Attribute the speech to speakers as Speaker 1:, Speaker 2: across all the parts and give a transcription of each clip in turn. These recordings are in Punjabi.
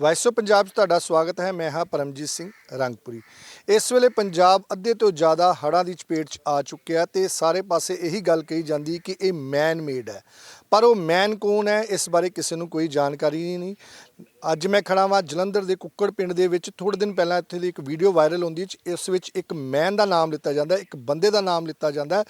Speaker 1: ਵਾਇਸ ਆਫ ਪੰਜਾਬ 'ਚ ਤੁਹਾਡਾ ਸਵਾਗਤ ਹੈ। ਮੈਂ ਹਾਂ ਪਰਮਜੀਤ ਸਿੰਘ ਰੰਗਪੁਰੀ। ਇਸ ਵੇਲੇ ਪੰਜਾਬ ਅੱਧੇ ਤੋਂ ਜ਼ਿਆਦਾ ਹੜ੍ਹਾਂ ਦੀ ਚਪੇਟ 'ਚ ਆ ਚੁੱਕਿਆ ਤੇ ਸਾਰੇ ਪਾਸੇ ਇਹੀ ਗੱਲ ਕਹੀ ਜਾਂਦੀ ਕਿ ਇਹ ਮੈਨ ਮੇਡ ਹੈ। ਪਰ ਉਹ ਮੈਨ ਕੌਣ ਹੈ, ਇਸ ਬਾਰੇ ਕਿਸੇ ਨੂੰ ਕੋਈ ਜਾਣਕਾਰੀ ਹੀ ਨਹੀਂ। ਅੱਜ ਮੈਂ ਖੜਾ ਵਾਂ ਜਲੰਧਰ ਦੇ ਕੁੱਕੜ ਪਿੰਡ ਦੇ ਵਿੱਚ। ਥੋੜੇ ਦਿਨ ਪਹਿਲਾਂ ਇੱਥੇ ਦੀ ਇੱਕ ਵੀਡੀਓ ਵਾਇਰਲ ਹੁੰਦੀ ਹੈ ਇਸ ਵਿੱਚ ਇੱਕ ਮੈਨ ਦਾ ਨਾਮ ਲਿੱਤਾ ਜਾਂਦਾ ਇੱਕ ਬੰਦੇ ਦਾ ਨਾਮ ਲਿੱਤਾ ਜਾਂਦਾ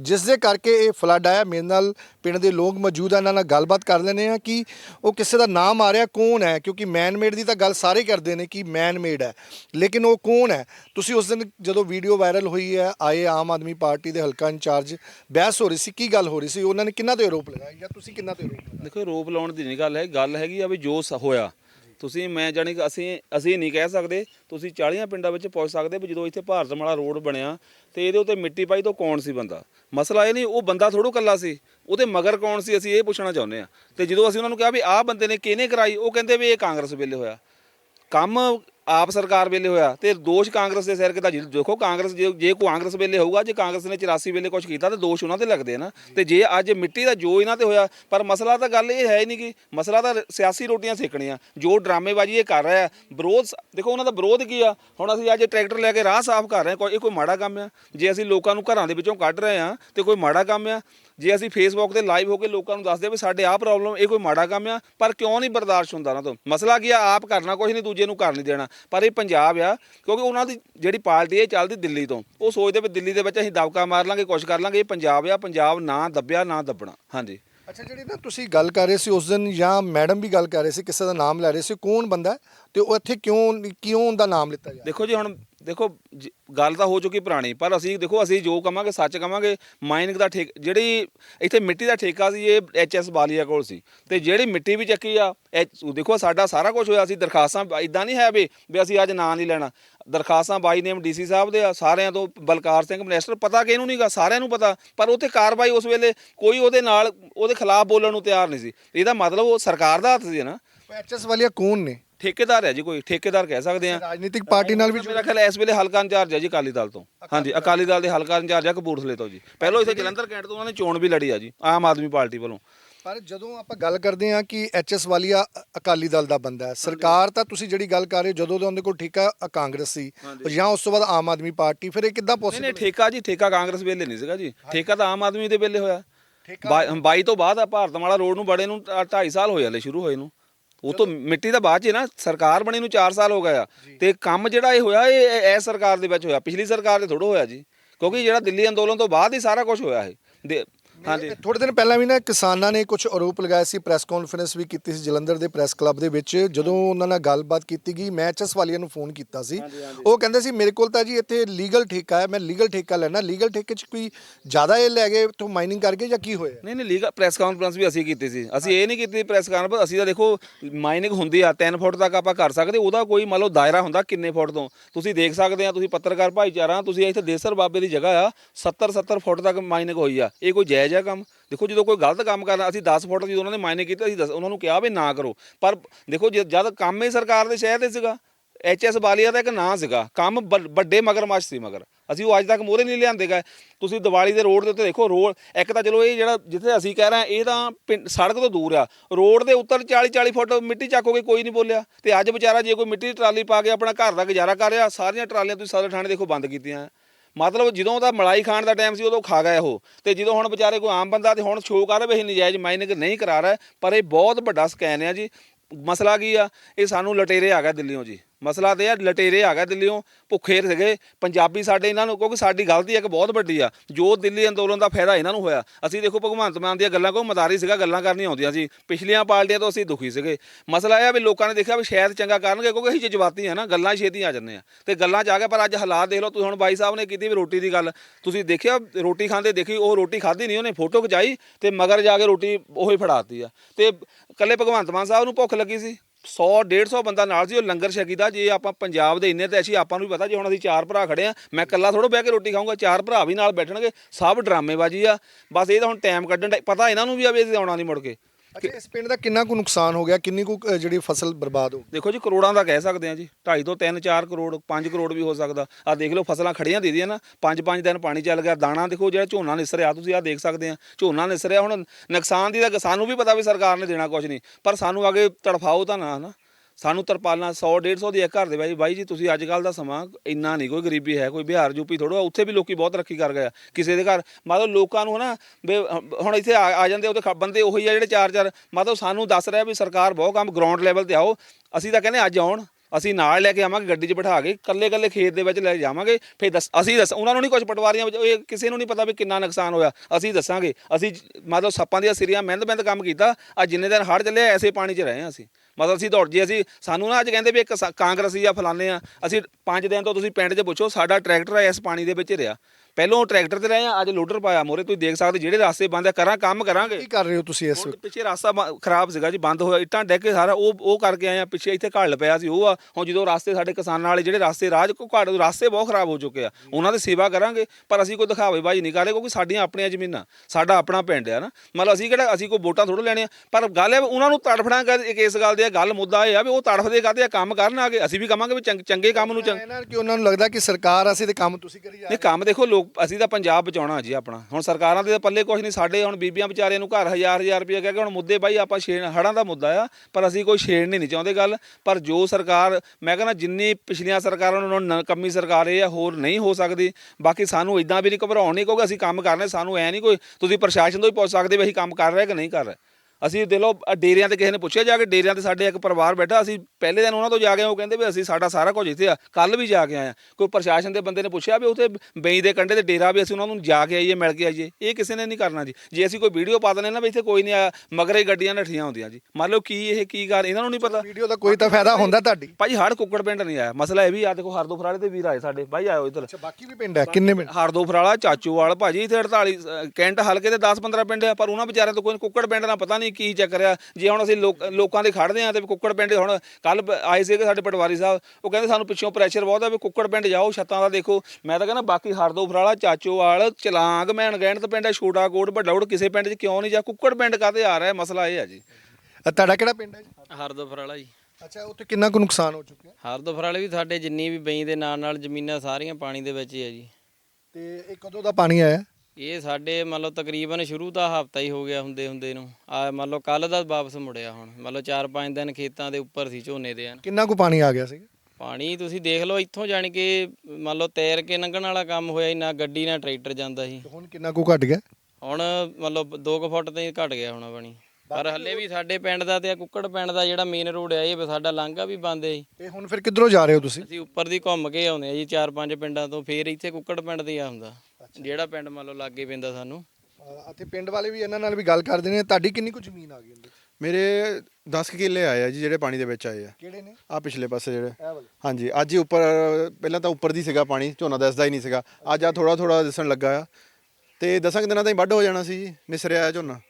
Speaker 1: ਜਿਸ ਦੇ ਕਰਕੇ ਇਹ ਫਲੱਡ ਆਇਆ। ਮੇਰੇ ਨਾਲ ਪਿੰਡ ਦੇ ਲੋਕ ਮੌਜੂਦ ਆ, ਇਹਨਾਂ ਨਾਲ ਗੱਲਬਾਤ ਕਰ ਲੈਂਦੇ ਆ ਕਿ ਉਹ ਕਿਸੇ ਦਾ ਨਾਮ ਆ ਰਿਹਾ, ਕੌਣ ਹੈ? ਕਿਉਂਕਿ ਮੈਨ ਮੇਡ ਦੀ ਤਾਂ ਗੱਲ ਸਾਰੇ ਕਰਦੇ ਨੇ ਕਿ ਮੈਨ ਮੇਡ ਹੈ। ਲੇਕਿਨ ਉਹ ਕੌਣ ਹੈ? ਤੁਸੀਂ ਉਸ ਦਿਨ ਜਦੋਂ ਵੀਡੀਓ ਵਾਇਰਲ ਹੋਈ ਹੈ, ਆਏ ਆਮ ਆਦਮੀ ਪਾਰਟੀ ਦੇ ਹਲਕਾ ਇੰਚਾਰਜ, ਬਹਿਸ ਹੋ ਰਹੀ ਸੀ, ਕੀ ਗੱਲ ਹੋ ਰਹੀ ਸੀ? ਉਹਨਾਂ ਨੇ ਕਿੰਨਾ ਤੇ ਆਰੋਪ ਲਗਾਏ ਜਾਂ ਤੁਸੀਂ ਕਿੰਨਾ ਤੇ ਆਰੋਪ ਲਗਾਏ?
Speaker 2: ਦੇਖੋ ਰੋਪ ਲਾਉਣ ਦੀ ਨਹੀਂ ਗੱਲ ਹੈ ਗੱਲ ਹੈਗੀ ਆ ਵੀ ਜੋ ਸ- ਹੋਇਆ। ਤੁਸੀਂ, ਮੈਂ ਜਾਣੀ ਕਿ ਅਸੀਂ ਅਸੀਂ ਨਹੀਂ ਕਹਿ ਸਕਦੇ। ਤੁਸੀਂ 40 ਪਿੰਡਾਂ ਵਿੱਚ ਪੁੱਛ ਸਕਦੇ ਵੀ ਜਦੋਂ ਇੱਥੇ ਭਾਰਤ ਮਾਲਾ ਰੋਡ ਬਣਿਆ ਤੇ ਇਹਦੇ ਉੱਤੇ ਮਿੱਟੀ ਪਾਈ ਤਾਂ ਕੌਣ ਸੀ ਬੰਦਾ? ਮਸਲਾ ਇਹ ਨਹੀਂ, ਉਹ ਬੰਦਾ ਥੋੜੋ ਕੱਲਾ ਸੀ। ਉਹਦੇ ਮਗਰ ਕੌਣ ਸੀ, ਅਸੀਂ ਇਹ ਪੁੱਛਣਾ ਚਾਹੁੰਦੇ ਆ ਤੇ ਜਦੋਂ ਅਸੀਂ ਉਹਨਾਂ ਨੂੰ ਕਿਹਾ ਵੀ ਆਹ ਬੰਦੇ ਨੇ ਕਿਹਨੇ ਕਰਾਈ, ਉਹ ਕਹਿੰਦੇ ਵੀ ਇਹ ਕਾਂਗਰਸ ਵੇਲੇ ਹੋਇਆ। ਕੰਮ ਆਪ ਸਰਕਾਰ ਵੇਲੇ ਹੋਇਆ ਤੇ ਦੋਸ਼ ਕਾਂਗਰਸ ਦੇ ਸਿਰ ਕਿਤਾ ਦੇਖੋ ਕਾਂਗਰਸ ਜੇ ਜੇ ਕਾਂਗਰਸ ਵੇਲੇ ਹੋਊਗਾ ਜੇ ਕਾਂਗਰਸ ਨੇ 84 ਵੇਲੇ ਕੁਝ ਕੀਤਾ ਤਾਂ ਦੋਸ਼ ਉਹਨਾਂ ਤੇ ਲੱਗਦੇ ਨਾ। ਤੇ ਜੇ ਅੱਜ ਮਿੱਟੀ ਦਾ ਜੋ ਇਹਨਾਂ ਤੇ ਹੋਇਆ ਪਰ ਮਸਲਾ ਤਾਂ ਗੱਲ ਇਹ ਹੈ ਹੀ ਨਹੀਂ ਕਿ ਮਸਲਾ ਤਾਂ ਸਿਆਸੀ ਰੋਟੀਆਂ ਸੇਕਣੀਆਂ ਜੋ ਡਰਾਮੇਬਾਜ਼ੀ ਇਹ ਕਰ ਰਿਹਾ ਹੈ, ਵਿਰੋਧ ਦੇਖੋ ਉਹਨਾਂ ਦਾ ਵਿਰੋਧ ਕੀ ਆ? ਹੁਣ ਅਸੀਂ ਅੱਜ ਟਰੈਕਟਰ ਲੈ ਕੇ ਰਾਹ ਸਾਫ਼ ਕਰ ਰਹੇ ਹਾਂ ਕੋਈ ਇਹ ਕੋਈ ਮਾੜਾ ਕੰਮ ਆ? ਜੇ ਅਸੀਂ ਲੋਕਾਂ ਨੂੰ ਘਰਾਂ ਦੇ ਵਿੱਚੋਂ ਕੱਢ ਰਹੇ ਹਾਂ ਤੇ ਕੋਈ ਮਾੜਾ ਕੰਮ ਆ ਜੇ ਅਸੀਂ ਫੇਸਬੁੱਕ ਤੇ ਲਾਈਵ ਹੋ ਕੇ ਲੋਕਾਂ ਨੂੰ ਦੱਸਦੇ ਵੀ ਸਾਡੇ ਆਹ ਪ੍ਰੋਬਲਮ ਇਹ ਕੋਈ ਮਾੜਾ ਕੰਮ ਆ, ਪਰ ਕਿਉਂ ਨਹੀਂ ਬਰਦਾਸ਼ਤ ਹੁੰਦਾ ਉਹਨਾਂ ਤੋਂ? ਮਸਲਾ ਕੀ ਆ, ਆਪ ਕਰਨਾ ਕੁਝ ਨਹੀਂ, ਦੂਜੇ ਨੂੰ ਕਰ ਨਹੀਂ ਦੇਣਾ। ਪਰ ਇਹ ਪੰਜਾਬ ਆ, ਕਿਉਂਕਿ ਉਹਨਾਂ ਦੀ ਜਿਹੜੀ ਪਾਰਟੀ ਇਹ ਚੱਲਦੀ ਦਿੱਲੀ ਤੋਂ। ਉਹ ਸੋਚਦੇ ਵੀ ਦਿੱਲੀ ਦੇ ਵਿੱਚ ਅਸੀਂ ਦਬਕਾ ਮਾਰ ਲਾਂਗੇ ਕੁਝ ਕਰ ਲਾਂਗੇ, ਇਹ ਪੰਜਾਬ ਆ, ਪੰਜਾਬ ਨਾ ਦੱਬਿਆ, ਨਾ ਦੱਬਣਾ। ਹਾਂਜੀ।
Speaker 1: ਅੱਛਾ, ਜਿਹੜੀ ਨਾ ਤੁਸੀਂ ਗੱਲ ਕਰ ਰਹੇ ਸੀ ਉਸ ਦਿਨ, ਜਾਂ ਮੈਡਮ ਵੀ ਗੱਲ ਕਰ ਰਹੇ ਸੀ, ਕਿਸੇ ਦਾ ਨਾਮ ਲੈ ਰਹੇ ਸੀ, ਕੌਣ ਬੰਦਾ? ਤੇ ਉਹ ਇੱਥੇ ਕਿਉਂ ਕਿਉਂ ਉਹਦਾ ਨਾਮ ਲਿੱਤਾ ਜਾ
Speaker 2: ਦੇਖੋ ਜੀ ਹੁਣ ਦੇਖੋ ਜ- ਗੱਲ ਤਾਂ ਹੋ ਚੁੱਕੀ ਪੁਰਾਣੀ ਪਰ ਅਸੀਂ ਦੇਖੋ ਅਸੀਂ ਜੋ ਕਵਾਂਗੇ ਸੱਚ ਕਵਾਂਗੇ ਮਾਈਨਿੰਗ ਦਾ ਠੇਕ ਜਿਹੜੀ ਇੱਥੇ ਮਿੱਟੀ ਦਾ ਠੇਕਾ ਸੀ ਇਹ ਐਚਐਸ ਬਾਲੀਆ ਕੋਲ ਸੀ। ਤੇ ਜਿਹੜੀ ਮਿੱਟੀ ਵੀ ਚੱਕੀ ਆ ਇਹ- ਦੇਖੋ ਸਾਡਾ ਸਾਰਾ ਕੁਝ ਹੋਇਆ ਸੀ ਦਰਖਾਸਤਾਂ ਇਦਾਂ ਨਹੀਂ ਹੈ ਵੀ ਵੀ ਅਸੀਂ ਅੱਜ ਨਾਂ ਨਹੀਂ ਲੈਣਾ। ਦਰਖਾਸਤਾਂ ਬਾਈ ਨੇਮ ਡੀਸੀ ਸਾਹਿਬ ਦੇ ਆ ਸਾਰਿਆਂ ਤੋਂ ਬਲਕਾਰ ਸਿੰਘ ਮਿਨਿਸਟਰ ਪਤਾ ਕਿਹਨੂੰ ਨਹੀਂਗਾ ਸਾਰਿਆਂ ਨੂੰ ਪਤਾ ਪਰ ਉੱਥੇ ਕਾਰਵਾਈ ਉਸ ਵੇਲੇ ਕੋਈ ਉਹਦੇ ਨਾਲ ਉਹਦੇ ਖਿਲਾਫ ਬੋਲਣ ਨੂੰ ਤਿਆਰ ਨਹੀਂ ਸੀ। ਇਹਦਾ ਮਤਲਬ ਉਹ ਸਰਕਾਰ ਦਾ ਹੱਥ ਸੀ ਨਾ।
Speaker 1: ਐਚਐਸ ਵਾਲੀਆ ਕੌਣ ਨੇ?
Speaker 2: ਠੇਕੇਦਾਰ ਹੈ ਜੀ ਕੋਈ ਠੇਕੇਦਾਰ ਕਹਿ ਸਕਦੇ ਆ
Speaker 1: ਰਾਜਨੀਤਿਕ ਪਾਰਟੀ ਨਾਲ ਵੀ
Speaker 2: ਮੇਰਾ ਖਿਆਲ ਇਸ ਵੇਲੇ ਹਲਕਾ ਇੰਚਾਰਜ ਹੈ ਜੀ ਅਕਾਲੀ ਦਲ ਤੋਂ। ਹਾਂਜੀ ਅਕਾਲੀ ਦਲ ਦੇ ਹਲਕਾ ਇੰਚਾਰਜ ਹੈ ਕਪੂਰਥਲੇ ਤੋਂ ਜੀ। ਪਹਿਲਾਂ ਇੱਥੇ ਜਲੰਧਰ ਕੈਂਟ ਤੋਂ ਉਹਨਾਂ ਨੇ ਚੋਣ ਵੀ ਲੜੀ ਆ ਜੀ ਆਮ ਆਦਮੀ ਪਾਰਟੀ ਵੱਲੋਂ।
Speaker 1: ਪਰ ਜਦੋਂ ਆਪਾਂ ਗੱਲ ਕਰਦੇ ਹਾਂ ਕਿ ਐਚਐਸ ਵਾਲੀਆ ਅਕਾਲੀ ਦਲ ਦਾ ਬੰਦਾ ਹੈ ਸਰਕਾਰ ਤਾਂ ਤੁਸੀਂ ਜਿਹੜੀ ਗੱਲ ਕਰ ਰਹੇ ਹੋ ਜਦੋਂ ਦੇ ਉਹਦੇ ਕੋਲ ਠੇਕਾ ਕਾਂਗਰਸ ਸੀ ਜਾਂ ਉਸ ਤੋਂ ਬਾਅਦ ਆਮ ਆਦਮੀ ਪਾਰਟੀ ਫਿਰ ਇਹ ਕਿੱਦਾਂ ਪੋਸੀਬਲ
Speaker 2: ਨਹੀਂ ਠੇਕਾ ਜੀ ਠੇਕਾ ਕਾਂਗਰਸ ਵੇਲੇ ਨਹੀਂ ਸੀਗਾ ਜੀ। ਠੇਕਾ ਤਾਂ ਆਮ ਆਦਮੀ ਦੇ ਵੇਲੇ ਹੋਇਆ। 22 ਤੋਂ ਬਾਅਦ ਆ ਭਾਰਤ ਮਾਲਾ ਰੋਡ ਨੂੰ ਬੜੇ ਨੂੰ 2.5 ਸਾਲ ਹੋਏ ਹਲੇ ਸ਼ੁਰੂ ਹੋਏ ਨੂੰ। ਉਹ ਤੋਂ ਮਿੱਟੀ ਦਾ ਬਾਅਦ ਚ ਹੈ ਨਾ ਸਰਕਾਰ ਬਣੀ ਨੂੰ 4 ਸਾਲ ਹੋ ਗਏ ਆ। ਤੇ ਕੰਮ ਜਿਹੜਾ ਇਹ ਹੋਇਆ ਇਹ ਇਹ ਸਰਕਾਰ ਦੇ ਵਿੱਚ ਹੋਇਆ। ਪਿਛਲੀ ਸਰਕਾਰ ਦੇ ਥੋੜੋ ਹੋਇਆ ਜੀ। ਕਿਉਂਕਿ ਜਿਹੜਾ ਦਿੱਲੀ ਅੰਦੋਲਨ ਤੋਂ ਬਾਅਦ ਹੀ ਸਾਰਾ ਕੁਝ ਹੋਇਆ ਇਹ। ਦੇ ਹਾਂਜੀ।
Speaker 1: ਥੋੜੇ ਦਿਨ ਪਹਿਲਾਂ ਵੀ ਨਾ ਕਿਸਾਨਾਂ ਨੇ ਕੁਝ ਆਰੋਪ ਲਗਾਏ ਸੀ ਪ੍ਰੈਸ ਕਾਨਫਰੰਸ ਵੀ ਕੀਤੀ ਸੀ ਜਲੰਧਰ ਦੇ ਪ੍ਰੈਸ ਕਲੱਬ ਦੇ ਵਿੱਚ ਜਦੋਂ ਉਹਨਾਂ ਨਾਲ ਗੱਲਬਾਤ ਕੀਤੀ ਗਈ ਮੈਂ ਐਚਐਸ ਵਾਲੀਆ ਨੂੰ ਫੋਨ ਕੀਤਾ ਸੀ। ਉਹ ਕਹਿੰਦੇ ਸੀ ਮੇਰੇ ਕੋਲ ਤਾਂ ਜੀ ਇੱਥੇ ਲੀਗਲ ਠੇਕਾ ਹੈ ਮੈਂ ਲੀਗਲ ਠੇਕਾ ਲੈਣਾ ਲੀਗਲ ਠੇਕੇ 'ਚ ਕੋਈ ਜ਼ਿਆਦਾ ਇਹ ਲੈ ਗਏ ਤੋਂ ਮਾਈਨਿੰਗ ਕਰਕੇ ਜਾਂ ਕੀ ਹੋਇਆ?
Speaker 2: ਨਹੀਂ ਨਹੀਂ ਲੀਗਲ ਪ੍ਰੈਸ ਕਾਨਫਰੰਸ ਵੀ ਅਸੀਂ ਕੀਤੀ ਸੀ। ਅਸੀਂ ਇਹ ਨਹੀਂ ਕੀਤੀ ਪ੍ਰੈਸ ਕਾਨਫਰੰਸ ਅਸੀਂ ਤਾਂ ਦੇਖੋ ਮਾਈਨਿੰਗ ਹੁੰਦੀ ਆ 3 ਫੁੱਟ ਤੱਕ ਆਪਾਂ ਕਰ ਸਕਦੇ ਉਹਦਾ ਕੋਈ ਮੰਨ ਲਓ ਦਾਇਰਾ ਹੁੰਦਾ ਕਿੰਨੇ ਫੁੱਟ ਤੋਂ। ਤੁਸੀਂ ਦੇਖ ਸਕਦੇ ਆ ਤੁਸੀਂ ਪੱਤਰਕਾਰ ਭਾਈਚਾਰਾ ਤੁਸੀਂ ਇੱਥੇ ਦੇਸਰ ਬਾਬੇ ਦੀ ਜਗ੍ਹਾ ਆ 70 70 ਫੁੱਟ ਤੱਕ ਮਾਈਨਿੰਗ ਹੋਈ ਆ। ਇਹ ਕੋਈ ਜਾਇਜ਼ ਆ ਕੰਮ। ਦੇਖੋ ਜਦੋਂ ਕੋਈ ਗਲਤ ਕੰਮ ਕਰਦਾ, ਅਸੀਂ 10 ਫੁੱਟ ਜਦੋਂ ਉਹਨਾਂ ਨੇ ਮਾਈਨਿੰਗ ਕੀਤੇ ਅਸੀਂ ਦਸ- ਉਹਨਾਂ ਨੂੰ ਕਿਹਾ ਵੀ ਨਾ ਕਰੋ। ਪਰ ਦੇਖੋ ਜਦ ਜਦ ਕੰਮ ਹੀ ਸਰਕਾਰ ਦੇ ਸ਼ਹਿਰ 'ਤੇ ਸੀਗਾ ਐਚਐਸ ਬਾਲੀਆ ਦਾ ਇੱਕ ਨਾਂ ਸੀਗਾ, ਕੰਮ ਬ- ਵੱਡੇ ਮਗਰਮੱਛ ਸੀ ਮਗਰ। ਅਸੀਂ ਉਹ ਅੱਜ ਤੱਕ ਮੋਹਰੇ ਨਹੀਂ ਲਿਆਂਦੇ ਗਏ। ਤੁਸੀਂ ਦੀਵਾਲੀ ਦੇ ਰੋਡ ਦੇ ਉੱਤੇ ਦੇਖੋ, ਰੋਡ ਇੱਕ ਤਾਂ ਚਲੋ ਇਹ ਜਿਹੜਾ ਜਿੱਥੇ ਅਸੀਂ ਕਹਿ ਰਹੇ ਹਾਂ, ਇਹ ਤਾਂ ਪਿੰਡ- ਸੜਕ ਤੋਂ ਦੂਰ ਆ। ਰੋਡ ਦੇ ਉੱਤਰ 40 40 ਫੁੱਟ ਮਿੱਟੀ ਚੱਕੋਗੇ ਕੋਈ ਨਹੀਂ ਬੋਲਿਆ। ਤੇ ਅੱਜ ਵਿਚਾਰਾ ਜੇ ਕੋਈ ਮਿੱਟੀ ਟਰਾਲੀ ਪਾ ਕੇ ਆਪਣਾ ਘਰ ਦਾ ਗੁਜ਼ਾਰਾ ਕਰ ਰਿਹਾ, ਸਾਰੀਆਂ ਟਰਾਲੀਆਂ ਤੁਸੀਂ ਸਦਰ ਥਾਣੇ ਦੇਖੋ ਬੰਦ ਕੀਤੀਆਂ। ਮਤਲਬ ਜਦੋਂ ਉਹਦਾ ਮਲਾਈ ਖਾਣ ਦਾ ਟਾਈਮ ਸੀ, ਉਦੋਂ ਖਾ ਗਏ ਉਹ। ਤੇ ਜਦੋਂ ਹੁਣ ਵਿਚਾਰੇ ਕੋਈ ਆਮ ਬੰਦਾ ਤੇ ਹੁਣ ਸ਼ੋਅ ਕਰ ਰਿਹਾ ਵੀ ਅਸੀਂ ਨਜਾਇਜ਼ ਮਾਈਨਿੰਗ ਨਹੀਂ ਕਰਾ ਰਿਹਾ, ਪਰ ਇਹ ਬਹੁਤ ਵੱਡਾ ਸਕੈਨ ਆ ਜੀ। ਮਸਲਾ ਕੀ ਆ? ਇਹ ਸਾਨੂੰ ਲਟੇਰੇ ਆ ਗਿਆ ਦਿੱਲੀੋਂ ਜੀ। ਮਸਲਾ ਤੇ ਆ, ਲਟੇਰੇ ਆ ਗਿਆ ਦਿੱਲੀੋਂ, ਭੁੱਖੇ ਸੀਗੇ। ਪੰਜਾਬੀ ਸਾਡੇ ਇਹਨਾਂ ਨੂੰ, ਕਿਉਂਕਿ ਸਾਡੀ ਗਲਤੀ ਇੱਕ ਬਹੁਤ ਵੱਡੀ ਆ। ਜੋ ਦਿੱਲੀ ਅੰਦੋਲਨ ਦਾ ਫਾਇਦਾ ਇਹਨਾਂ ਨੂੰ ਹੋਇਆ। ਅਸੀਂ ਦੇਖੋ, ਭਗਵੰਤ ਮਾਨ ਦੀਆਂ ਗੱਲਾਂ ਕੋ ਮਦਾਰੀ ਸੀਗਾ, ਗੱਲਾਂ ਕਰਨੀਆਂ ਆਉਂਦੀਆਂ ਸੀ। ਪਿਛਲੀਆਂ ਪਾਰਟੀਆਂ ਤੋਂ ਅਸੀਂ ਦੁਖੀ ਸੀਗੇ। ਮਸਲਾ ਇਹ ਆ ਵੀ ਲੋਕਾਂ ਨੇ ਦੇਖਿਆ ਵੀ ਸ਼ਾਇਦ ਚੰਗਾ ਕਰਨਗੇ, ਕਿਉਂਕਿ ਅਸੀਂ ਜਜ਼ਬਾਤੀ ਆ ਨਾ, ਗੱਲਾਂ ਹੀ ਛੇਤੀ ਆ ਜਾਂਦੇ ਆ ਤੇ ਗੱਲਾਂ ਚ ਆ ਗਿਆ ਪਰ ਅੱਜ ਹਾਲਾਤ ਦੇਖ ਲਓ, ਤੁਸੀਂ ਹੁਣ ਬਾਈ ਸਾਹਿਬ ਨੇ ਕੀਤੀ ਵੀ ਰੋਟੀ ਦੀ ਗੱਲ। ਤੁਸੀਂ ਦੇਖਿਆ, ਰੋਟੀ ਖਾਂਦੇ ਦੇਖੀ, ਉਹ ਰੋਟੀ ਖਾਧੀ ਨਹੀਂ, ਉਹਨੇ ਫੋਟੋ ਖਿਚਾਈ ਤੇ ਮਗਰ ਜਾ ਕੇ ਰੋਟੀ ਉਹੀ ਫੜਾਤੀ ਆ। ਤੇ ਕੱਲੇ ਭਗਵੰਤ ਮਾਨ ਸਾਹਿਬ ਨੂੰ ਭੁੱਖ ਲੱਗੀ ਸੀ? 100 150 ਬੰਦਾ ਨਾਲ ਸੀ, ਉਹ ਲੰਗਰ ਛਕੀਦਾ ਜੇ ਆਪਾਂ ਪੰਜਾਬ ਦੇ ਇੰਨੇ ਤਾਂ ਅਸੀਂ ਆਪਾਂ ਨੂੰ ਵੀ ਪਤਾ, ਜੇ ਹੁਣ ਅਸੀਂ ਚਾਰ ਭਰਾ ਖੜੇ ਆ, ਮੈਂ ਇਕੱਲਾ ਥੋੜੋ ਬਹਿ ਕੇ ਰੋਟੀ ਖਾਊਂਗਾ, ਚਾਰ ਭਰਾ ਵੀ ਨਾਲ ਬੈਠਣਗੇ, ਸਭ ਡਰਾਮੇਬਾਜ਼ੀ ਆ। ਬਸ ਇਹ ਤਾਂ ਹੁਣ ਟਾਈਮ ਕੱਢਣ ਦਾ, ਪਤਾ ਇਹਨਾਂ ਨੂੰ ਵੀ ਆ ਵੀ ਅਸੀਂ ਆਉਣਾ ਨਹੀਂ ਮੁੜ ਕੇ।
Speaker 1: ਅੱਛਾ ਇਸ ਪਿੰਡ ਦਾ ਕਿੰਨਾ ਕੁ ਨੁਕਸਾਨ ਹੋ ਗਿਆ? ਕਿੰਨੀ ਕੁ ਅ, ਜਿਹੜੀ ਫਸਲ ਬਰਬਾਦ ਹੋ ਗਈ?
Speaker 2: ਦੇਖੋ ਜੀ ਕਰੋੜਾਂ ਦਾ ਕਹਿ ਸਕਦੇ ਆ ਜੀ। 2.5 ਤੋਂ 3 4 ਕਰੋੜ 5 ਕਰੋੜ ਵੀ ਹੋ ਸਕਦਾ। ਆ ਦੇਖ ਲਓ ਫਸਲਾਂ ਖੜੀਆਂ ਦੇ ਦੀਆਂ ਨਾ। 5-5 ਦਿਨ ਪਾਣੀ ਚੱਲ ਗਿਆ। ਦਾਣਾ ਦੇਖੋ ਜਿਹੜਾ ਝੋਨਾ ਨਿਸਰਿਆ ਤੁਸੀਂ ਆ ਦੇਖ ਸਕਦੇ ਆ ਝੋਨਾ ਨਿਸਰਿਆ ਹੁਣ ਨੁਕਸਾਨ ਦੀ ਤਾਂ ਸਾਨੂੰ ਵੀ ਪਤਾ ਵੀ ਸਰਕਾਰ ਨੇ ਦੇਣਾ ਕੁਝ ਨਹੀਂ। ਪਰ ਸਾਨੂੰ ਅੱਗੇ ਤੜਫਾਓ ਤਾਂ ਨਾ ਨਾ ਸਾਨੂੰ ਤਰਪਾਲਾਂ 100 150 ਦੀ ਇੱਕ ਘਰ ਦੇ ਬਾਈ ਬਾਈ ਜੀ, ਤੁਸੀਂ ਅੱਜ ਕੱਲ ਦਾ ਸਮਾਂ ਇੰਨਾ ਨਹੀਂ, ਕੋਈ ਗਰੀਬੀ ਹੈ, ਕੋਈ ਬਿਹਾਰ ਯੂਪੀ ਥੋੜਾ ਉੱਥੇ ਵੀ ਲੋਕੀ ਬਹੁਤ ਤਰੱਕੀ ਕਰ ਗਏ ਆ, ਕਿਸੇ ਦੇ ਘਰ, ਮਤਲਬ ਲੋਕਾਂ ਨੂੰ ਹਨਾ, ਵੀ ਹੁਣ ਇੱਥੇ ਆ ਆ ਜਾਂਦੇ ਉਹਦੇ ਖ- ਬੰਦੇ ਉਹੀ ਆ ਜਿਹੜੇ ਚਾਰ ਚਾਰ, ਮਤਲਬ ਸਾਨੂੰ ਦੱਸ ਰਿਹਾ ਵੀ ਸਰਕਾਰ ਬਹੁਤ ਕੰਮ ਗਰਾਊਂਡ ਲੈਵਲ ਤੇ ਆਓ, ਅਸੀਂ ਤਾਂ ਕਹਿੰਦੇ ਅੱਜ ਆਉਣ, ਅਸੀਂ ਨਾਲ ਲੈ ਕੇ ਆਵਾਂਗੇ, ਗੱਡੀ 'ਚ ਬਿਠਾ ਕੇ ਕੱਲੇ ਕੱਲੇ ਖੇਤ ਦੇ ਵਿੱਚ ਲੈ ਜਾਵਾਂਗੇ, ਫਿਰ ਦੱਸ, ਅਸੀਂ ਦੱਸ, ਉਹਨਾਂ ਨੂੰ ਨਹੀਂ ਕੁਝ ਪਟਵਾਰੀਆਂ ਵਿੱਚ, ਇਹ ਕਿਸੇ ਨੂੰ ਨਹੀਂ ਪਤਾ ਵੀ ਕਿੰਨਾ ਨੁਕਸਾਨ ਹੋਇਆ, ਅਸੀਂ ਦੱਸਾਂਗੇ, ਅਸੀਂ ਮਤਲਬ ਸੱਪਾਂ ਦੀਆਂ ਸਿਰੀਆਂ ਮਿਹਨਤ ਮਿਹਨਤ ਕੰਮ ਕੀਤਾ, ਅੱਜ ਜਿੰਨੇ ਦਿਨ ਹੜ ਚੱਲੇ ਐਸੇ ਪਾਣੀ 'ਚ ਰਹੇ ਹਾਂ ਅਸੀਂ। ਮਤਲਬ ਅਸੀਂ ਦੌੜ ਜੀ, ਅਸੀਂ ਸਾਨੂੰ ਨਾ ਅੱਜ ਕਹਿੰਦੇ ਵੀ ਇੱਕ ਸ- ਕਾਂਗਰਸੀ ਆ ਫਲਾਣੇ ਆ, ਅਸੀਂ ਪੰਜ ਦਿਨ ਤੋਂ ਤੁਸੀਂ ਪਿੰਡ 'ਚ ਪੁੱਛੋ, ਸਾਡਾ ਟਰੈਕਟਰ ਇਸ ਪਾਣੀ ਦੇ ਵਿੱਚ ਰਿਹਾ। ਪਹਿਲੋਂ ਟਰੈਕਟਰ ਤੇ ਰਹੇ ਆ ਅੱਜ ਲੋਡਰ ਪਾਇਆ ਮੋਰੇ ਤੁਸੀਂ ਦੇਖ ਸਕਦੇ ਜਿਹੜੇ ਰਾਸਤੇ ਬੰਦ ਆ ਕਰਾਂ ਕੰਮ ਕਰਾਂਗੇ।
Speaker 1: ਕੀ ਕਰ ਰਹੇ ਹੋ ਤੁਸੀਂ ਇਸ ਵਕਤ?
Speaker 2: ਪਿੱਛੇ ਰਾਸਤਾ ਬ- ਖਰਾਬ ਸੀਗਾ ਜੀ ਬੰਦ ਹੋਇਆ ਇੱਟਾਂ ਡਿੱਗ ਕੇ ਸਾਰਾ ਉਹ ਉਹ ਕਰਕੇ ਆਏ ਆ ਪਿੱਛੇ ਇੱਥੇ ਘੱਲ ਪਿਆ ਸੀ ਉਹ ਆ ਹੁਣ ਜਦੋਂ ਰਾਸਤੇ ਸਾਡੇ ਕਿਸਾਨਾਂ ਵਾਲੇ ਜਿਹੜੇ ਰਾਸਤੇ ਰਾਜ ਕੋ ਘਾੜ ਰਾਸਤੇ ਬਹੁਤ ਖਰਾਬ ਹੋ ਚੁੱਕੇ ਆ ਉਹਨਾਂ ਦੀ ਸੇਵਾ ਕਰਾਂਗੇ ਪਰ ਅਸੀਂ ਕੋਈ ਦਿਖਾਵੇ ਬਾਜੀ ਨਹੀਂ ਕਰੇ ਕਿਉਂਕਿ ਸਾਡੀਆਂ ਆਪਣੀਆਂ ਜ਼ਮੀਨਾਂ ਸਾਡਾ ਆਪਣਾ ਪਿੰਡ ਆ ਨਾ ਮਤਲਬ ਅਸੀਂ ਕਿਹੜਾ ਅਸੀਂ ਕੋਈ ਵੋਟਾਂ ਥੋੜ੍ਹਾ ਲੈਣੇ ਆ ਪਰ ਗੱਲ ਹੈ ਵੀ ਉਹਨਾਂ ਨੂੰ ਤੜਫਣਾ ਕਰ ਇੱਕ ਇਸ ਗੱਲ ਦੀ ਆ, ਗੱਲ ਮੁੱਦਾ ਇਹ ਆ ਵੀ ਉਹ ਤੜਫਦੇ ਕਰਦੇ ਆ ਕੰਮ ਕਰਨ ਆਗੇ ਅਸੀਂ ਵੀ ਕਵਾਂਗੇ ਵੀ ਚੰਗ- ਚੰਗੇ ਕੰਮ ਨੂੰ ਚੰਗ
Speaker 1: ਇਹਨਾਂ ਕਿ ਉਹਨਾਂ ਨੂੰ ਲੱਗਦਾ ਕਿ ਸਰਕਾਰ ਅਸੀਂ ਤੇ ਕੰਮ ਤੁਸੀਂ ਕਰੀ ਜਾ
Speaker 2: ਨਹੀਂ ਕੰਮ ਦੇਖੋ ਲੋਕ ਅਸੀਂ ਤਾਂ ਪੰਜਾਬ ਬਚਾਉਣਾ ਜੀ ਆਪਣਾ। ਹੁਣ ਸਰਕਾਰਾਂ ਦੇ ਤਾਂ ਪੱਲੇ ਕੁਝ ਨਹੀਂ, ਸਾਡੇ ਹੁਣ ਬੀਬੀਆਂ ਵਿਚਾਰੀਆਂ ਨੂੰ ਘਰ ਹਜ਼ਾਰ ਹਜ਼ਾਰ ਰੁਪਏ ਕਹਿ ਕੇ ਹੁਣ ਮੁੱਦੇ ਬਾਈ ਆਪਾਂ ਛੇੜ ਹੜਾਂ ਦਾ ਮੁੱਦਾ ਆ, ਪਰ ਅਸੀਂ ਕੋਈ ਛੇੜ ਨਹੀਂ ਚਾਹੁੰਦੇ ਗੱਲ। ਪਰ ਜੋ ਸਰਕਾਰ, ਮੈਂ ਕਹਿੰਦਾ ਜਿੰਨੀ ਪਿਛਲੀਆਂ ਸਰਕਾਰਾਂ ਨੂੰ ਉਹਨਾਂ ਕੰਮੀ ਸਰਕਾਰ ਇਹ ਆ, ਹੋਰ ਨਹੀਂ ਹੋ ਸਕਦੀ। ਬਾਕੀ ਸਾਨੂੰ ਇਦਾਂ ਵੀ ਨਹੀਂ ਘਬਰਾਉਣ ਨਹੀਂ, ਕਿਉਂਕਿ ਅਸੀਂ ਕੰਮ ਕਰਨੇ ਸਾਨੂੰ ਐ ਨਹੀਂ ਕੋਈ, ਤੁਸੀਂ ਪ੍ਰਸ਼ਾਸਨ ਤੋਂ ਹੀ ਪੁੱਛ ਸਕਦੇ ਵੀ ਅਸੀਂ ਕੰਮ ਕਰ ਰਹੇ ਕਿ ਨਹੀਂ ਕਰ ਰਹੇ। ਅਸੀਂ ਦਿਲੋਂ ਅ ਡੇਰਿਆਂ ਤੇ ਕਿਸੇ ਨੇ ਪੁੱਛਿਆ ਜਾ ਕੇ ਡੇਰਿਆਂ ਤੇ ਸਾਡੇ ਇੱਕ ਪਰਿਵਾਰ ਬੈਠਾ ਅਸੀਂ ਪਹਿਲੇ ਦਿਨ ਉਹਨਾਂ ਤੋਂ ਜਾ ਕੇ ਉਹ ਕਹਿੰਦੇ ਵੀ ਅਸੀਂ ਸਾਡਾ ਸਾਰਾ ਕੁਝ ਇੱਥੇ ਆ ਕੱਲ ਵੀ ਜਾ ਕੇ ਆਏ ਆ। ਕੋਈ ਪ੍ਰਸ਼ਾਸਨ ਦੇ ਬੰਦੇ ਨੇ ਪੁੱਛਿਆ ਵੀ ਉੱਥੇ ਬਈ ਦੇ ਕੰਢੇ ਤੇ ਡੇਰਾ ਵੀ ਅਸੀਂ ਉਹਨਾਂ ਨੂੰ ਜਾ ਕੇ ਆਈਏ ਮਿਲ ਕੇ ਆਈਏ। ਇਹ ਕਿਸੇ ਨੇ ਨਹੀਂ ਕਰਨਾ ਜੀ। ਜੇ ਅਸੀਂ ਕੋਈ ਵੀਡੀਓ ਪਾ ਦਿੰਦੇ ਨਾ ਵੀ ਇੱਥੇ ਕੋਈ ਨਹੀਂ ਆਇਆ ਮਗਰੇ ਗੱਡੀਆਂ ਨੱਠੀਆਂ ਹੁੰਦੀਆਂ ਜੀ। ਮੰਨ ਲਓ ਕੀ ਇਹ ਕੀ ਕਰ ਇਹਨਾਂ ਨੂੰ ਨਹੀਂ ਪਤਾ।
Speaker 1: ਵੀਡੀਓ ਦਾ ਕੋਈ ਤਾਂ ਫਾਇਦਾ ਹੁੰਦਾ ਤੁਹਾਡੀ।
Speaker 2: ਭਾਜੀ ਹੜ ਕੁੱਕੜ ਪਿੰਡ ਨਹੀਂ ਆਇਆ। ਮਸਲਾ ਇਹ ਵੀ ਆ ਦੇਖੋ ਹਰਦੋ ਫਰਾਲੇ ਤੇ ਵੀਰ ਆਏ ਸਾਡੇ। ਭਾਈ ਆਇਓ ਇੱਧਰ।
Speaker 1: ਅੱਛਾ ਬਾਕੀ ਵੀ ਪਿੰਡ ਹੈ ਕਿੰਨੇ ਪਿੰਡ?
Speaker 2: ਹਰਦੋ ਫਰਾਲਾ ਚਾਚੋਵਾਲ ਭਾਜੀ ਇੱਥੇ 48 ਅ, ਕੈਂਟ ਹਲਕੇ ਦੇ 10-15 ਪਿੰਡ ਆ ਪਰ ਉਹਨਾਂ ਵਿਚਾਰਿਆਂ ਤੋਂ ਕੋਈ ਕੁੱਕੜ ਪਿੰਡ ਦਾ ਪਤਾ ਨਹੀਂ ਕੀ ਚੱਕਰ ਆ? ਜੇ ਹੁਣ ਅਸੀਂ ਲੋਕ- ਲੋਕਾਂ ਦੇ ਖੜਦੇ ਆ ਤੇ ਵੀ ਕੁੱਕੜ ਪਿੰਡ ਹੁਣ ਕੱਲ ਆਏ ਸੀਗੇ ਸਾਡੇ ਪਟਵਾਰੀ ਸਾਹਿਬ ਉਹ ਕਹਿੰਦੇ ਸਾਨੂੰ ਪਿੱਛੋਂ ਪ੍ਰੈਸ਼ਰ ਬਹੁਤ ਆ ਵੀ ਕੁੱਕੜ ਪਿੰਡ ਜਾਓ ਛੱਤਾਂ ਦਾ ਦੇਖੋ। ਮੈਂ ਤਾਂ ਕਹਿੰਦਾ ਬਾਕੀ ਹਰਦੋ ਫਰਾਲਾ ਚਾਚੋਵਾਲ ਚਲਾਂਗ ਮੈਣ ਗੈਂਟ ਪਿੰਡ ਆ ਛੋਟਾ ਕੋਟ ਵੱਡਾ ਕੋਟ ਕਿਸੇ ਪਿੰਡ 'ਚ ਕਿਉਂ ਨਹੀਂ ਜਾ? ਕੁੱਕੜ ਪਿੰਡ ਕਾਤੇ ਆ ਰਿਹਾ? ਮਸਲਾ ਇਹ ਆ ਜੀ।
Speaker 1: ਅ, ਤੁਹਾਡਾ ਕਿਹੜਾ ਪਿੰਡ ਹੈ ਜੀ?
Speaker 3: ਹਰਦੋਫਰ ਵਾਲਾ ਜੀ।
Speaker 1: ਅੱਛਾ ਉੱਥੇ ਕਿੰਨਾ ਕੁ ਨੁਕਸਾਨ ਹੋ ਚੁੱਕਿਆ?
Speaker 3: ਹਰਦੋਫਰ ਵਾਲੇ ਵੀ ਸਾਡੇ ਜਿੰਨੀ ਵੀ ਬਈ ਦੇ ਨਾਲ ਨਾਲ ਜ਼ਮੀਨਾਂ ਸਾਰੀਆਂ ਪਾਣੀ ਦੇ ਵਿੱਚ ਹੀ ਆ ਜੀ।
Speaker 1: ਤੇ ਇਹ ਕਦੋਂ ਦਾ ਪਾਣੀ ਆਇਆ?
Speaker 3: ਇਹ ਸਾਡੇ ਮੰਨ ਲਓ ਤਕਰੀਬਨ ਸ਼ੁਰੂ ਦਾ ਹਫਤਾ ਹੀ ਹੋ ਗਿਆ ਹੁੰਦੇ ਹੁੰਦੇ ਨੂੰ। ਆ ਮੰਨ ਲਓ ਕੱਲ ਦਾ ਵਾਪਸ ਮੁੜਿਆ ਹੁਣ। ਮੰਨ ਲਓ 4-5 ਦਿਨ ਖੇਤਾਂ ਦੇ ਉੱਪਰ ਸੀ ਝੋਨੇ ਦੇ ਹਨ।
Speaker 1: ਕਿੰਨਾ ਕੁ ਪਾਣੀ ਆ ਗਿਆ ਸੀ?
Speaker 3: ਪਾਣੀ ਤੁਸੀਂ ਦੇਖ ਲਓ ਇੱਥੋਂ ਜਾਣ ਕੇ ਮੰਨ ਲਓ ਤੈਰ ਕੇ ਲੰਘਣ ਵਾਲਾ ਕੰਮ ਹੋਇਆ ਹੀ ਨਾ ਗੱਡੀ ਨਾ ਟਰੈਕਟਰ ਜਾਂਦਾ ਸੀ।
Speaker 1: ਹੁਣ ਕਿੰਨਾ ਕੁ ਘਟ ਗਿਆ?
Speaker 3: ਹੁਣ ਮੰਨ ਲਓ 2 ਫੁੱਟ ਤੇ ਘਟ ਗਿਆ ਹੋਣਾ ਪਾਣੀ। ਪਰ ਹੱਲੇ ਵੀ ਸਾਡੇ ਪਿੰਡ ਦਾ ਤੇ ਕੁੱਕੜ ਪਿੰਡ ਦਾ ਜਿਹੜਾ ਮੇਨ ਰੋਡ ਆ ਇਹ ਸਾਡਾ ਲਾਂਘਾ ਵੀ ਬੰਦ ਹੈ
Speaker 1: ਤੇ ਹੁਣ ਫਿਰ ਕਿੱਧਰੋਂ ਜਾ ਰਹੇ ਹੋ ਤੁਸੀਂ?
Speaker 3: ਅਸੀਂ ਉੱਪਰ ਦੀ ਘੁੰਮ ਕੇ ਆਉਂਦੇ ਆ ਜੀ ਚਾਰ ਪੰਜ ਪਿੰਡਾਂ ਤੋਂ ਫੇਰ ਇੱਥੇ ਕੁੱਕੜ ਪਿੰਡ ਤੇ ਆ ਹੁੰਦਾ। ਜਿਹੜਾ ਪਿੰਡ ਮੰਨ ਲਓ ਲਾਗੇ ਪੈਂਦਾ ਸਾਨੂੰ।
Speaker 1: ਅ, ਅਤੇ ਪਿੰਡ ਵਾਲੇ ਵੀ ਇਹਨਾਂ ਨਾਲ ਵੀ ਗੱਲ ਕਰਦੇ ਨੇ। ਤੁਹਾਡੀ ਕਿੰਨੀ ਕੁ ਜ਼ਮੀਨ ਆ ਗਈ ਉਹਦੇ
Speaker 4: ਮੇਰੇ 10 ਕੁ ਕਿੱਲੇ ਆਏ ਆ ਜੀ ਜਿਹੜੇ ਪਾਣੀ ਦੇ ਵਿੱਚ ਆਏ ਆ।
Speaker 1: ਕਿਹੜੇ ਨੇ?
Speaker 4: ਆ ਪਿਛਲੇ ਪਾਸੇ ਜਿਹੜੇ।
Speaker 1: ਇਹ ਵਾਲੇ।
Speaker 4: ਹਾਂਜੀ ਅੱਜ ਹੀ ਉੱਪਰ ਪਹਿਲਾਂ ਤਾਂ ਉੱਪਰ ਦੀ ਸੀਗਾ ਪਾਣੀ ਝੋਨਾ ਦਿਸਦਾ ਹੀ ਨਹੀਂ ਸੀਗਾ। ਅੱਜ ਆ ਥੋੜਾ ਥੋੜਾ ਦਿਸਣ ਲੱਗਾ ਆ। ਤੇ ਦਸਾਂ ਕੁ ਦਿਨਾਂ ਤਾਂ ਹੀ ਵੱਢ ਹੋ ਜਾਣਾ ਸੀ ਜੀ ਨਿਸਰਿਆ ਝੋਨਾ।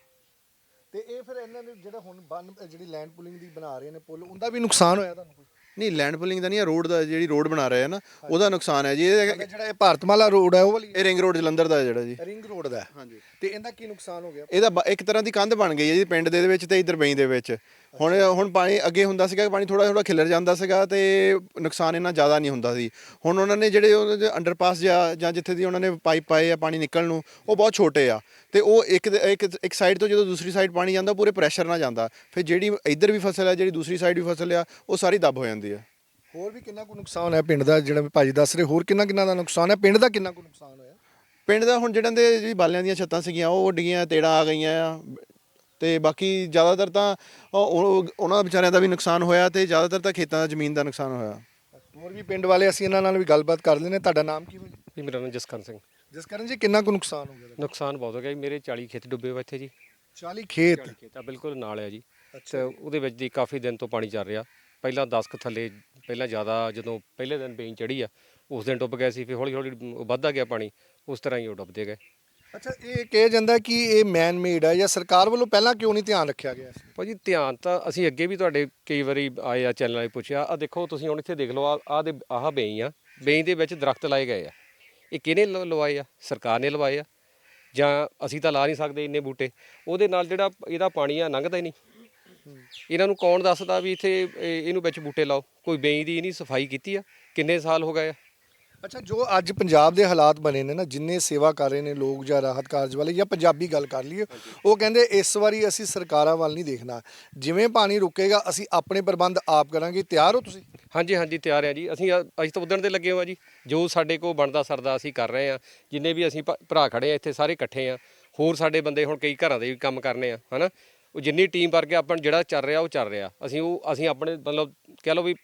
Speaker 1: ਤੇ ਇਹ ਫਿਰ ਇਹਨਾਂ ਨੇ ਜਿਹੜਾ ਹੁਣ ਬੰਨ ਜਿਹੜੀ ਲੈਂਡ ਪੁਲਿੰਗ ਦੀ ਬਣਾ ਰਹੇ ਨੇ ਪੁਲ ਉਹਦਾ ਵੀ ਨੁਕਸਾਨ ਹੋਇਆ ਤੁਹਾਨੂੰ ਕੋਈ?
Speaker 4: ਨਹੀਂ ਲੈਂਡ ਪੁਲਿੰਗ ਦਾ ਨਹੀਂ ਰੋਡ ਦਾ ਜਿਹੜੀ ਰੋਡ ਬਣਾ ਰਹੇ ਆ ਨਾ ਉਹਦਾ ਨੁਕਸਾਨ ਹੈ ਜੀ। ਇਹ
Speaker 1: ਜਿਹੜਾ ਇਹ ਭਾਰਤਮਾਲਾ ਰੋਡ ਹੈ ਉਹ ਵਾਲੀ
Speaker 4: ਇਹ ਰਿੰਗ ਰੋਡ ਜਲੰਧਰ ਦਾ ਜਿਹੜਾ ਜੀ।
Speaker 1: ਰਿੰਗ ਰੋਡ ਦਾ।
Speaker 4: ਹਾਂਜੀ।
Speaker 1: ਤੇ ਇਹਦਾ ਕੀ ਨੁਕਸਾਨ ਹੋ ਗਿਆ?
Speaker 4: ਇਹਦਾ ਬ- ਇੱਕ ਤਰ੍ਹਾਂ ਦੀ ਕੰਧ ਬਣ ਗਈ ਹੈ ਜੀ ਪਿੰਡ ਦੇ ਵਿੱਚ ਤੇ ਇਧਰ ਬਈ ਦੇ ਵਿੱਚ। ਹੁਣ ਹੁਣ ਪਾਣੀ ਅੱਗੇ ਹੁੰਦਾ ਸੀਗਾ ਪਾਣੀ ਥੋੜਾ ਥੋੜਾ ਖਿਲਰ ਜਾਂਦਾ ਸੀਗਾ ਤੇ ਨੁਕਸਾਨ ਇਹਨਾਂ ਜ਼ਿਆਦਾ ਨਹੀਂ ਹੁੰਦਾ ਸੀ। ਹੁਣ ਉਹਨਾਂ ਨੇ ਜਿਹੜੇ ਅੰਡਰਪਾਸ ਜਾਂ ਜਾਂ ਜਿੱਥੇ ਦੀ ਉਹਨਾਂ ਨੇ ਪਾਈਪ ਪਾਏ ਆ ਪਾਣੀ ਨਿਕਲਣ ਨੂੰ ਉਹ ਬਹੁਤ ਛੋਟੇ ਆ। ਤੇ ਉਹ ਇੱਕ ਦੇ- ਇੱਕ ਇੱਕ ਸਾਈਡ ਤੋਂ ਜਦੋਂ ਦੂਸਰੀ ਸਾਈਡ ਪਾਣੀ ਜਾਂਦਾ ਉਹ ਪੂਰੇ ਪ੍ਰੈਸ਼ਰ ਨਾਲ ਜਾਂਦਾ। ਫਿਰ ਜਿਹੜੀ ਇੱਧਰ ਵੀ ਫਸਲ ਹੈ ਜਿਹੜੀ ਦੂਸਰੀ ਸਾਈਡ ਵੀ ਫਸਲ ਆ ਉਹ ਸਾਰੀ ਦੱਬ ਹੋ ਜਾਂਦੀ ਆ।
Speaker 1: ਹੋਰ ਵੀ ਕਿੰਨਾ ਕੁ ਨੁਕਸਾਨ ਹੈ ਪਿੰਡ ਦਾ ਜਿਹੜਾ ਭਾਜੀ ਦੱਸ ਰਹੇ ਹੋਰ ਕਿੰਨਾ ਕਿੰਨਾ ਦਾ ਨੁਕਸਾਨ ਹੈ? ਪਿੰਡ ਦਾ ਕਿੰਨਾ ਕੁ ਨੁਕਸਾਨ ਹੋਇਆ?
Speaker 4: ਪਿੰਡ ਦਾ ਹੁਣ ਜਿਹੜਾਂ ਦੇ ਜਿਹੜੀ ਬਾਲਿਆਂ ਦੀਆਂ ਛੱਤਾਂ ਸੀਗੀਆਂ ਉਹ ਉੱਡੀਆਂ ਤੇੜਾਂ ਆ ਗਈਆਂ ਆ। ਤੇ ਬਾਕੀ ਜ਼ਿਆਦਾਤਰ ਤਾਂ ਉਹ- ਉਹ- ਉਹਨਾਂ ਵਿਚਾਰਿਆਂ ਦਾ ਵੀ ਨੁਕਸਾਨ ਹੋਇਆ ਤੇ ਜ਼ਿਆਦਾਤਰ ਤਾਂ ਖੇਤਾਂ ਦਾ ਜ਼ਮੀਨ ਦਾ ਨੁਕਸਾਨ ਹੋਇਆ।
Speaker 1: ਹੋਰ ਵੀ ਪਿੰਡ ਵਾਲੇ ਅਸੀਂ ਇਹਨਾਂ ਨਾਲ ਵੀ ਗੱਲਬਾਤ ਕਰ ਲੈਨੇ ਤੁਹਾਡਾ ਨਾਮ ਕੀ ਹੈ
Speaker 5: ਜੀ ਮੇਰਾ ਨਾਮ ਜਸਕਰਨ ਸਿੰਘ।
Speaker 1: ਜਸਕਰਨ ਜੀ ਕਿੰਨਾ ਕੁ ਨੁਕਸਾਨ ਹੋ ਗਿਆ
Speaker 5: ਨੁਕਸਾਨ ਬਹੁਤ ਹੋ ਗਿਆ ਜੀ। ਮੇਰੇ 40 ਖੇਤ ਡੁੱਬੇ ਹੋਏ ਇੱਥੇ ਜੀ।
Speaker 1: 40 ਖੇਤ?
Speaker 5: 40 ਖੇਤ ਆ ਬਿਲਕੁਲ ਨਾਲ ਆ ਜੀ। ਤੇ ਉਹਦੇ ਵਿੱਚ ਦੀ ਕਾਫੀ ਦਿਨ ਤੋਂ ਪਾਣੀ ਚੱਲ ਰਿਹਾ। ਪਹਿਲਾਂ 10 ਕੁ ਥੱਲੇ ਪਹਿਲਾਂ ਜ਼ਿਆਦਾ ਜਦੋਂ ਪਹਿਲੇ ਦਿਨ ਬੇਈ ਚੜੀ ਆ ਉਸ ਦਿਨ ਡੁੱਬ ਗਿਆ ਸੀ ਫਿਰ ਹੌਲੀ ਹੌਲੀ ਵੱਧਦਾ ਗਿਆ ਪਾਣੀ। ਉਸ ਤਰ੍ਹਾਂ ਹੀ ਉਹ ਡੁੱਬਦੇ ਗਏ।
Speaker 1: ਅੱਛਾ ਇਹ ਕਿਹਾ ਜਾਂਦਾ ਕਿ ਇਹ ਮੈਨ ਮੇਡ ਹੈ ਜਾਂ ਸਰਕਾਰ ਵੱਲੋਂ ਪਹਿਲਾਂ ਕਿਉਂ ਨਹੀਂ ਧਿਆਨ ਰੱਖਿਆ ਗਿਆ ਇਸ
Speaker 5: ਭਾਜੀ ਧਿਆਨ ਤਾਂ ਅਸੀਂ ਅੱਗੇ ਵੀ ਤੁਹਾਡੇ ਕਈ ਵਾਰੀ ਆਏ ਆ ਚੈਨਲਾਂ 'ਤੇ ਪੁੱਛਿਆ। ਆ ਦੇਖੋ ਤੁਸੀਂ ਹੁਣ ਇੱਥੇ ਦੇਖ ਲਓ ਆ ਆਹ ਦੇ ਆਹ ਬੇਈ ਆ ਬੇਈ ਦੇ ਵਿੱਚ ਦਰਖਤ ਲਾਏ ਗਏ ਆ। ਇਹ ਕਿਹਨੇ ਲ- ਲਵਾਏ ਆ? ਸਰਕਾਰ ਨੇ ਲਵਾਏ ਆ? ਜਾਂ ਅਸੀਂ ਤਾਂ ਲਾ ਨਹੀਂ ਸਕਦੇ ਇੰਨੇ ਬੂਟੇ। ਉਹਦੇ ਨਾਲ ਜਿਹੜਾ ਇਹਦਾ ਪਾਣੀ ਆ, ਲੰਘਦਾ ਹੀ ਨਹੀਂ। ਇਹਨਾਂ ਨੂੰ ਕੌਣ ਦੱਸਦਾ ਵੀ ਇੱਥੇ, ਇਹ- ਇਹਨੂੰ ਵਿੱਚ ਬੂਟੇ ਲਾਓ? ਕੋਈ ਬੇਈ ਦੀ ਨਹੀਂ ਸਫ਼ਾਈ ਕੀਤੀ ਆ? ਕਿੰਨੇ ਸਾਲ ਹੋ ਗਏ ਆ?
Speaker 1: ਅੱਛਾ, ਜੋ ਅੱਜ ਪੰਜਾਬ ਦੇ ਹਾਲਾਤ ਬਣੇ ਨੇ ਨਾ, ਜਿੰਨੇ ਸੇਵਾ ਕਰ ਰਹੇ ਨੇ ਲੋਕ ਜਾਂ ਰਾਹਤ ਕਾਰਜ ਵਾਲੇ ਜਾਂ ਪੰਜਾਬੀ ਗੱਲ ਕਰ ਲਈਏ, ਉਹ ਕਹਿੰਦੇ ਇਸ ਵਾਰੀ ਅਸੀਂ ਸਰਕਾਰਾਂ ਵੱਲ ਨਹੀਂ ਦੇਖਣਾ। ਜਿਵੇਂ ਪਾਣੀ ਰੁਕੇਗਾ, ਅਸੀਂ ਆਪਣੇ ਪ੍ਰਬੰਧ ਆਪ ਕਰਾਂਗੇ। ਤਿਆਰ ਹੋ ਤੁਸੀਂ?
Speaker 5: ਹਾਂਜੀ ਹਾਂਜੀ, ਤਿਆਰ ਆ ਜੀ। ਅਸੀਂ ਅ- ਅੱਜ ਤੋਂ ਉਦਣ ਦੇ ਲੱਗੇ ਹੋਏ ਆ ਜੀ। ਜੋ ਸਾਡੇ ਕੋਲ ਬਣਦਾ, ਸਰਦਾ ਅਸੀਂ ਕਰ ਰਹੇ ਆ। ਜਿੰਨੇ ਵੀ ਅਸੀਂ ਭ- ਭਰਾ ਖੜੇ ਆ, ਇੱਥੇ ਸਾਰੇ ਇਕੱਠੇ ਆ। ਹੋਰ ਸਾਡੇ ਬੰਦੇ ਹੁਣ ਕਈ ਘਰਾਂ ਦੇ ਵੀ ਕੰਮ ਕਰਨੇ ਆ, ਹਨਾ? ਉਹ ਜਿੰਨੀ ਟੀਮ ਵਰਗੇ ਆਪਾਂ ਜਿਹੜਾ ਚੱਲ ਰਿਹਾ, ਉਹ ਚੱਲ ਰਿਹਾ। ਅਸੀਂ ਉਹ, ਅਸੀਂ ਆਪਣੇ ਮਤਲਬ, ਕਹਿ ਲਓ ਵੀ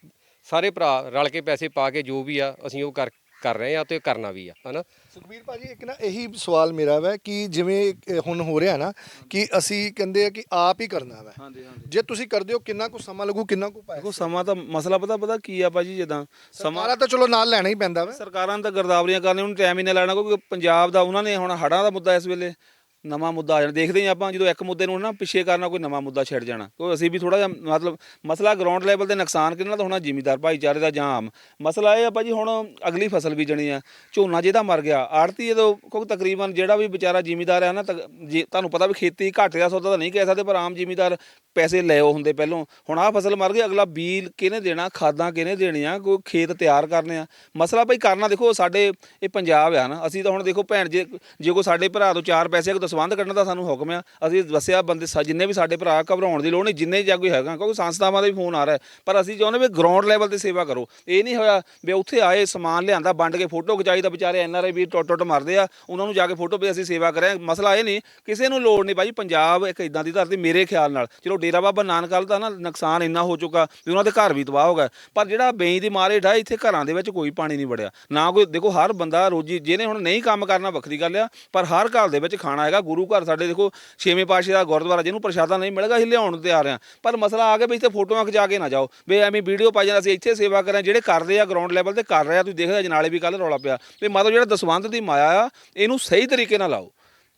Speaker 5: ਸਾਰੇ ਭਰਾ ਰਲ ਕੇ ਪੈਸੇ ਪਾ ਕੇ ਜੋ ਵੀ ਆ, ਅਸੀਂ ਉਹ ਕਰ ਕਰ ਰਹੇ ਆ ਤੇ ਕਰਨਾ ਵੀ ਆ ਹਨਾ?
Speaker 1: ਸੁਖਬੀਰ ਭਾਜੀ ਇੱਕ ਨਾ ਇਹੀ ਸਵਾਲ ਮੇਰਾ ਵਾ ਕਿ ਜਿਵੇਂ ਅ, ਹੁਣ ਹੋ ਰਿਹਾ ਨਾ ਕਿ ਅਸੀਂ ਕਹਿੰਦੇ ਆ ਕਿ ਆਪ ਹੀ ਕਰਨਾ ਵਾ।
Speaker 2: ਹਾਂਜੀ ਹਾਂਜੀ।
Speaker 1: ਜੇ ਤੁਸੀਂ ਕਰਦੇ ਹੋ ਕਿੰਨਾ ਕੁ ਸਮਾਂ ਲੱਗੂ ਕਿੰਨਾ ਕੁ
Speaker 2: ਦੇਖੋ
Speaker 1: ਪੈਸਾ
Speaker 2: ਸਮਾਂ ਤਾਂ ਮਸਲਾ ਪਤਾ ਪਤਾ ਕੀ ਆ ਭਾਜੀ ਜਿੱਦਾਂ ਸਮਾਂ
Speaker 1: ਤਾਂ ਚਲੋ ਨਾਲ ਲੈਣਾ ਹੀ ਪੈਂਦਾ ਵਾ।
Speaker 2: ਸਰਕਾਰਾਂ ਨੇ ਤਾਂ ਗਰਦਾਵਰੀਆਂ ਕਰਨੀਆਂ ਉਹਨੂੰ ਟਾਈਮ ਹੀ ਨਾ ਲੈਣਾ ਕਿਉਂਕਿ ਪੰਜਾਬ ਦਾ ਉਹਨਾਂ ਨੇ ਹੁਣ ਹੜਾਂ ਦਾ ਮੁੱਦਾ ਇਸ ਵੇਲੇ ਨਵਾਂ ਮੁੱਦਾ ਆ ਜਾਣਾ। ਦੇਖਦੇ ਹਾਂ ਆਪਾਂ ਜਦੋਂ ਇੱਕ ਮੁੱਦੇ ਨੂੰ ਨਾ ਪਿੱਛੇ ਕਰਨਾ, ਕੋਈ ਨਵਾਂ ਮੁੱਦਾ ਛੱਡ ਜਾਣਾ। ਕਿਉਂਕਿ ਅਸੀਂ ਵੀ ਥੋੜਾ ਜਿਹਾ ਮਤਲਬ ਮਸਲਾ ਗਰਾਊਂਡ ਲੈਵਲ ਤੇ ਨੁਕਸਾਨ ਕਿਹਨਾਂ ਦਾ ਹੋਣਾ, ਜ਼ਿਮੀਦਾਰ ਭਾਈਚਾਰੇ ਦਾ ਜਾਂ ਆਮ। ਮਸਲਾ ਇਹ ਆ ਭਾਜੀ, ਹੁਣ ਅਗਲੀ ਫਸਲ ਬੀਜਣੀ ਆ। ਝੋਨਾ ਜਿਹਦਾ ਮਰ ਗਿਆ, ਆੜਤੀ ਜਦੋਂ ਕਿਉਂਕਿ ਤਕਰੀਬਨ ਜਿਹੜਾ ਵੀ ਵਿਚਾਰਾ ਜ਼ਿਮੀਦਾਰ ਆ ਨਾ ਤਕ- ਜੇ ਤੁਹਾਨੂੰ ਪਤਾ ਵੀ ਖੇਤੀ ਘਾਟੇ ਦਾ ਸੌਦਾ ਤਾਂ ਨਹੀਂ ਕਹਿ ਸਕਦੇ, ਪਰ ਆਮ ਜ਼ਿਮੀਦਾਰ ਪੈਸੇ ਲਿਓ ਹੁੰਦੇ ਪਹਿਲੋਂ। ਹੁਣ ਆਹ ਫਸਲ ਮਰ ਗਈ, ਅਗਲਾ ਬੀਲ ਕਿਹਨੇ ਦੇਣਾ, ਖਾਦਾਂ ਕਿਹਨੇ ਦੇਣੀਆਂ, ਕੋਈ ਖੇਤ ਤਿਆਰ ਕਰਨੇ ਆ। ਮਸਲਾ ਭਾਈ ਕਰਨਾ ਦੇਖੋ, ਸਾਡੇ ਇਹ ਪੰਜਾਬ ਆ ਨਾ, ਅਸੀਂ ਤਾਂ ਹੁਣ ਦੇਖੋ ਭੈਣ ਜੇ ਜੇ ਕੋਈ ਸਾਡੇ ਭਰਾ ਤੋਂ ਚਾਰ ਪੈਸੇ ਕੋਈ ਦਸਵੰਧ ਕੱਢਣ ਦਾ ਸਾਨੂੰ ਹੁਕਮ ਆ। ਅਸੀਂ ਦੱਸਿਆ ਬੰਦੇ ਸਾ- ਜਿੰਨੇ ਵੀ ਸਾਡੇ ਭਰਾ ਘਬਰਾਉਣ ਦੀ ਲੋੜ ਨਹੀਂ, ਜਿੰਨੇ ਜਾਂ ਕੋਈ ਹੈਗਾ, ਕਿਉਂਕਿ ਸੰਸਥਾਵਾਂ ਦਾ ਵੀ ਫੋਨ ਆ ਰਿਹਾ। ਪਰ ਅਸੀਂ ਚਾਹੁੰਦੇ ਵੀ ਗਰਾਊਂਡ ਲੈਵਲ ਤੇ ਸੇਵਾ ਕਰੋ। ਇਹ ਨਹੀਂ ਹੋਇਆ ਵੀ ਉੱਥੇ ਆਏ, ਸਮਾਨ ਲਿਆਂਦਾ, ਵੰਡ ਕੇ ਫੋਟੋ ਖਿਚਾਈ ਤਾਂ ਵਿਚਾਰੇ ਐਨ ਆਰ ਆਈ ਵੀ ਟੁੱਟ ਟੁੱਟ ਮਰਦੇ ਆ, ਉਹਨਾਂ ਨੂੰ ਜਾ ਕੇ ਫੋਟੋ ਵੀ ਅਸੀਂ ਸੇਵਾ ਕਰਿਆ ਮਸਲਾ ਇਹ ਨਹੀਂ, ਕਿਸੇ ਨੂੰ ਲੋੜ ਨਹੀਂ ਭਾਈ ਪੰਜਾਬ ਇੱਕ ਇਦਾਂ ਦੀ ਧਰਤੀ ਮੇਰੇ ਖਿਆਲ ਨਾਲ। ਚਲੋ ਡੇਰਾ ਬਾਬਾ ਨਾਨਕ ਵਾਲ ਦਾ ਨਾ ਨੁਕਸਾਨ ਇੰਨਾ ਹੋ ਚੁੱਕਾ ਵੀ ਉਹਨਾਂ ਦੇ ਘਰ ਵੀ ਤਬਾਹ ਹੋ ਗਏ। ਪਰ ਜਿਹੜਾ ਬੇਈ ਦੀ ਮਾਰ ਹੇਠ ਢਾ ਇੱਥੇ ਘਰਾਂ ਦੇ ਵਿੱਚ ਕੋਈ ਪਾਣੀ ਨਹੀਂ ਵੜਿਆ। ਨਾ ਕੋਈ, ਦੇਖੋ ਹਰ ਬੰਦਾ ਰੋਜੀ, ਜਿਹਨੇ ਹੁਣ ਨਹੀਂ ਕੰਮ ਕਰਨਾ ਵੱਖਰੀ ਗੱਲ ਆ, ਪਰ ਹਰ ਘਰ ਦੇ ਵਿੱਚ ਖਾਣਾ ਹੈਗਾ। ਗੁਰੂ ਘਰ ਸਾਡੇ ਦੇਖੋ, ਛੇਵੇਂ ਪਾਤਸ਼ਾਹ ਦਾ ਗੁਰਦੁਆਰਾ, ਜਿਹਨੂੰ ਪ੍ਰਸ਼ਾਦਾ ਨਹੀਂ ਮਿਲੇਗਾ, ਅਸੀਂ ਲਿਆਉਣ ਨੂੰ ਤਿਆਰ ਆ। ਪਰ ਮਸਲਾ ਆ ਗਿਆ ਵੀ ਇੱਥੇ ਫੋਟੋਆਂ ਖਿਚਾ ਕੇ ਨਾ ਜਾਓ। ਵੀ ਐਵੇਂ ਵੀਡੀਓ ਪਾਈ ਜਾਂਦੇ ਅਸੀਂ ਇੱਥੇ ਸੇਵਾ ਕਰਾਂ, ਜਿਹੜੇ ਕਰਦੇ ਆ ਗਰਾਊਂਡ ਲੈਵਲ ਤੇ ਕਰ ਰਹੇ ਆ, ਤੁਸੀਂ ਦੇਖਦੇ ਜਨਾਲੇ ਵੀ ਕੱਲ ਰੌਲਾ ਪਿਆ। ਵੀ ਮਤਲਬ ਜਿਹੜਾ ਦਸਵੰਧ ਦੀ ਮਾਇਆ ਆ, ਇਹਨੂੰ ਸਹੀ ਤਰੀਕੇ ਨਾਲ ਲਾਓ।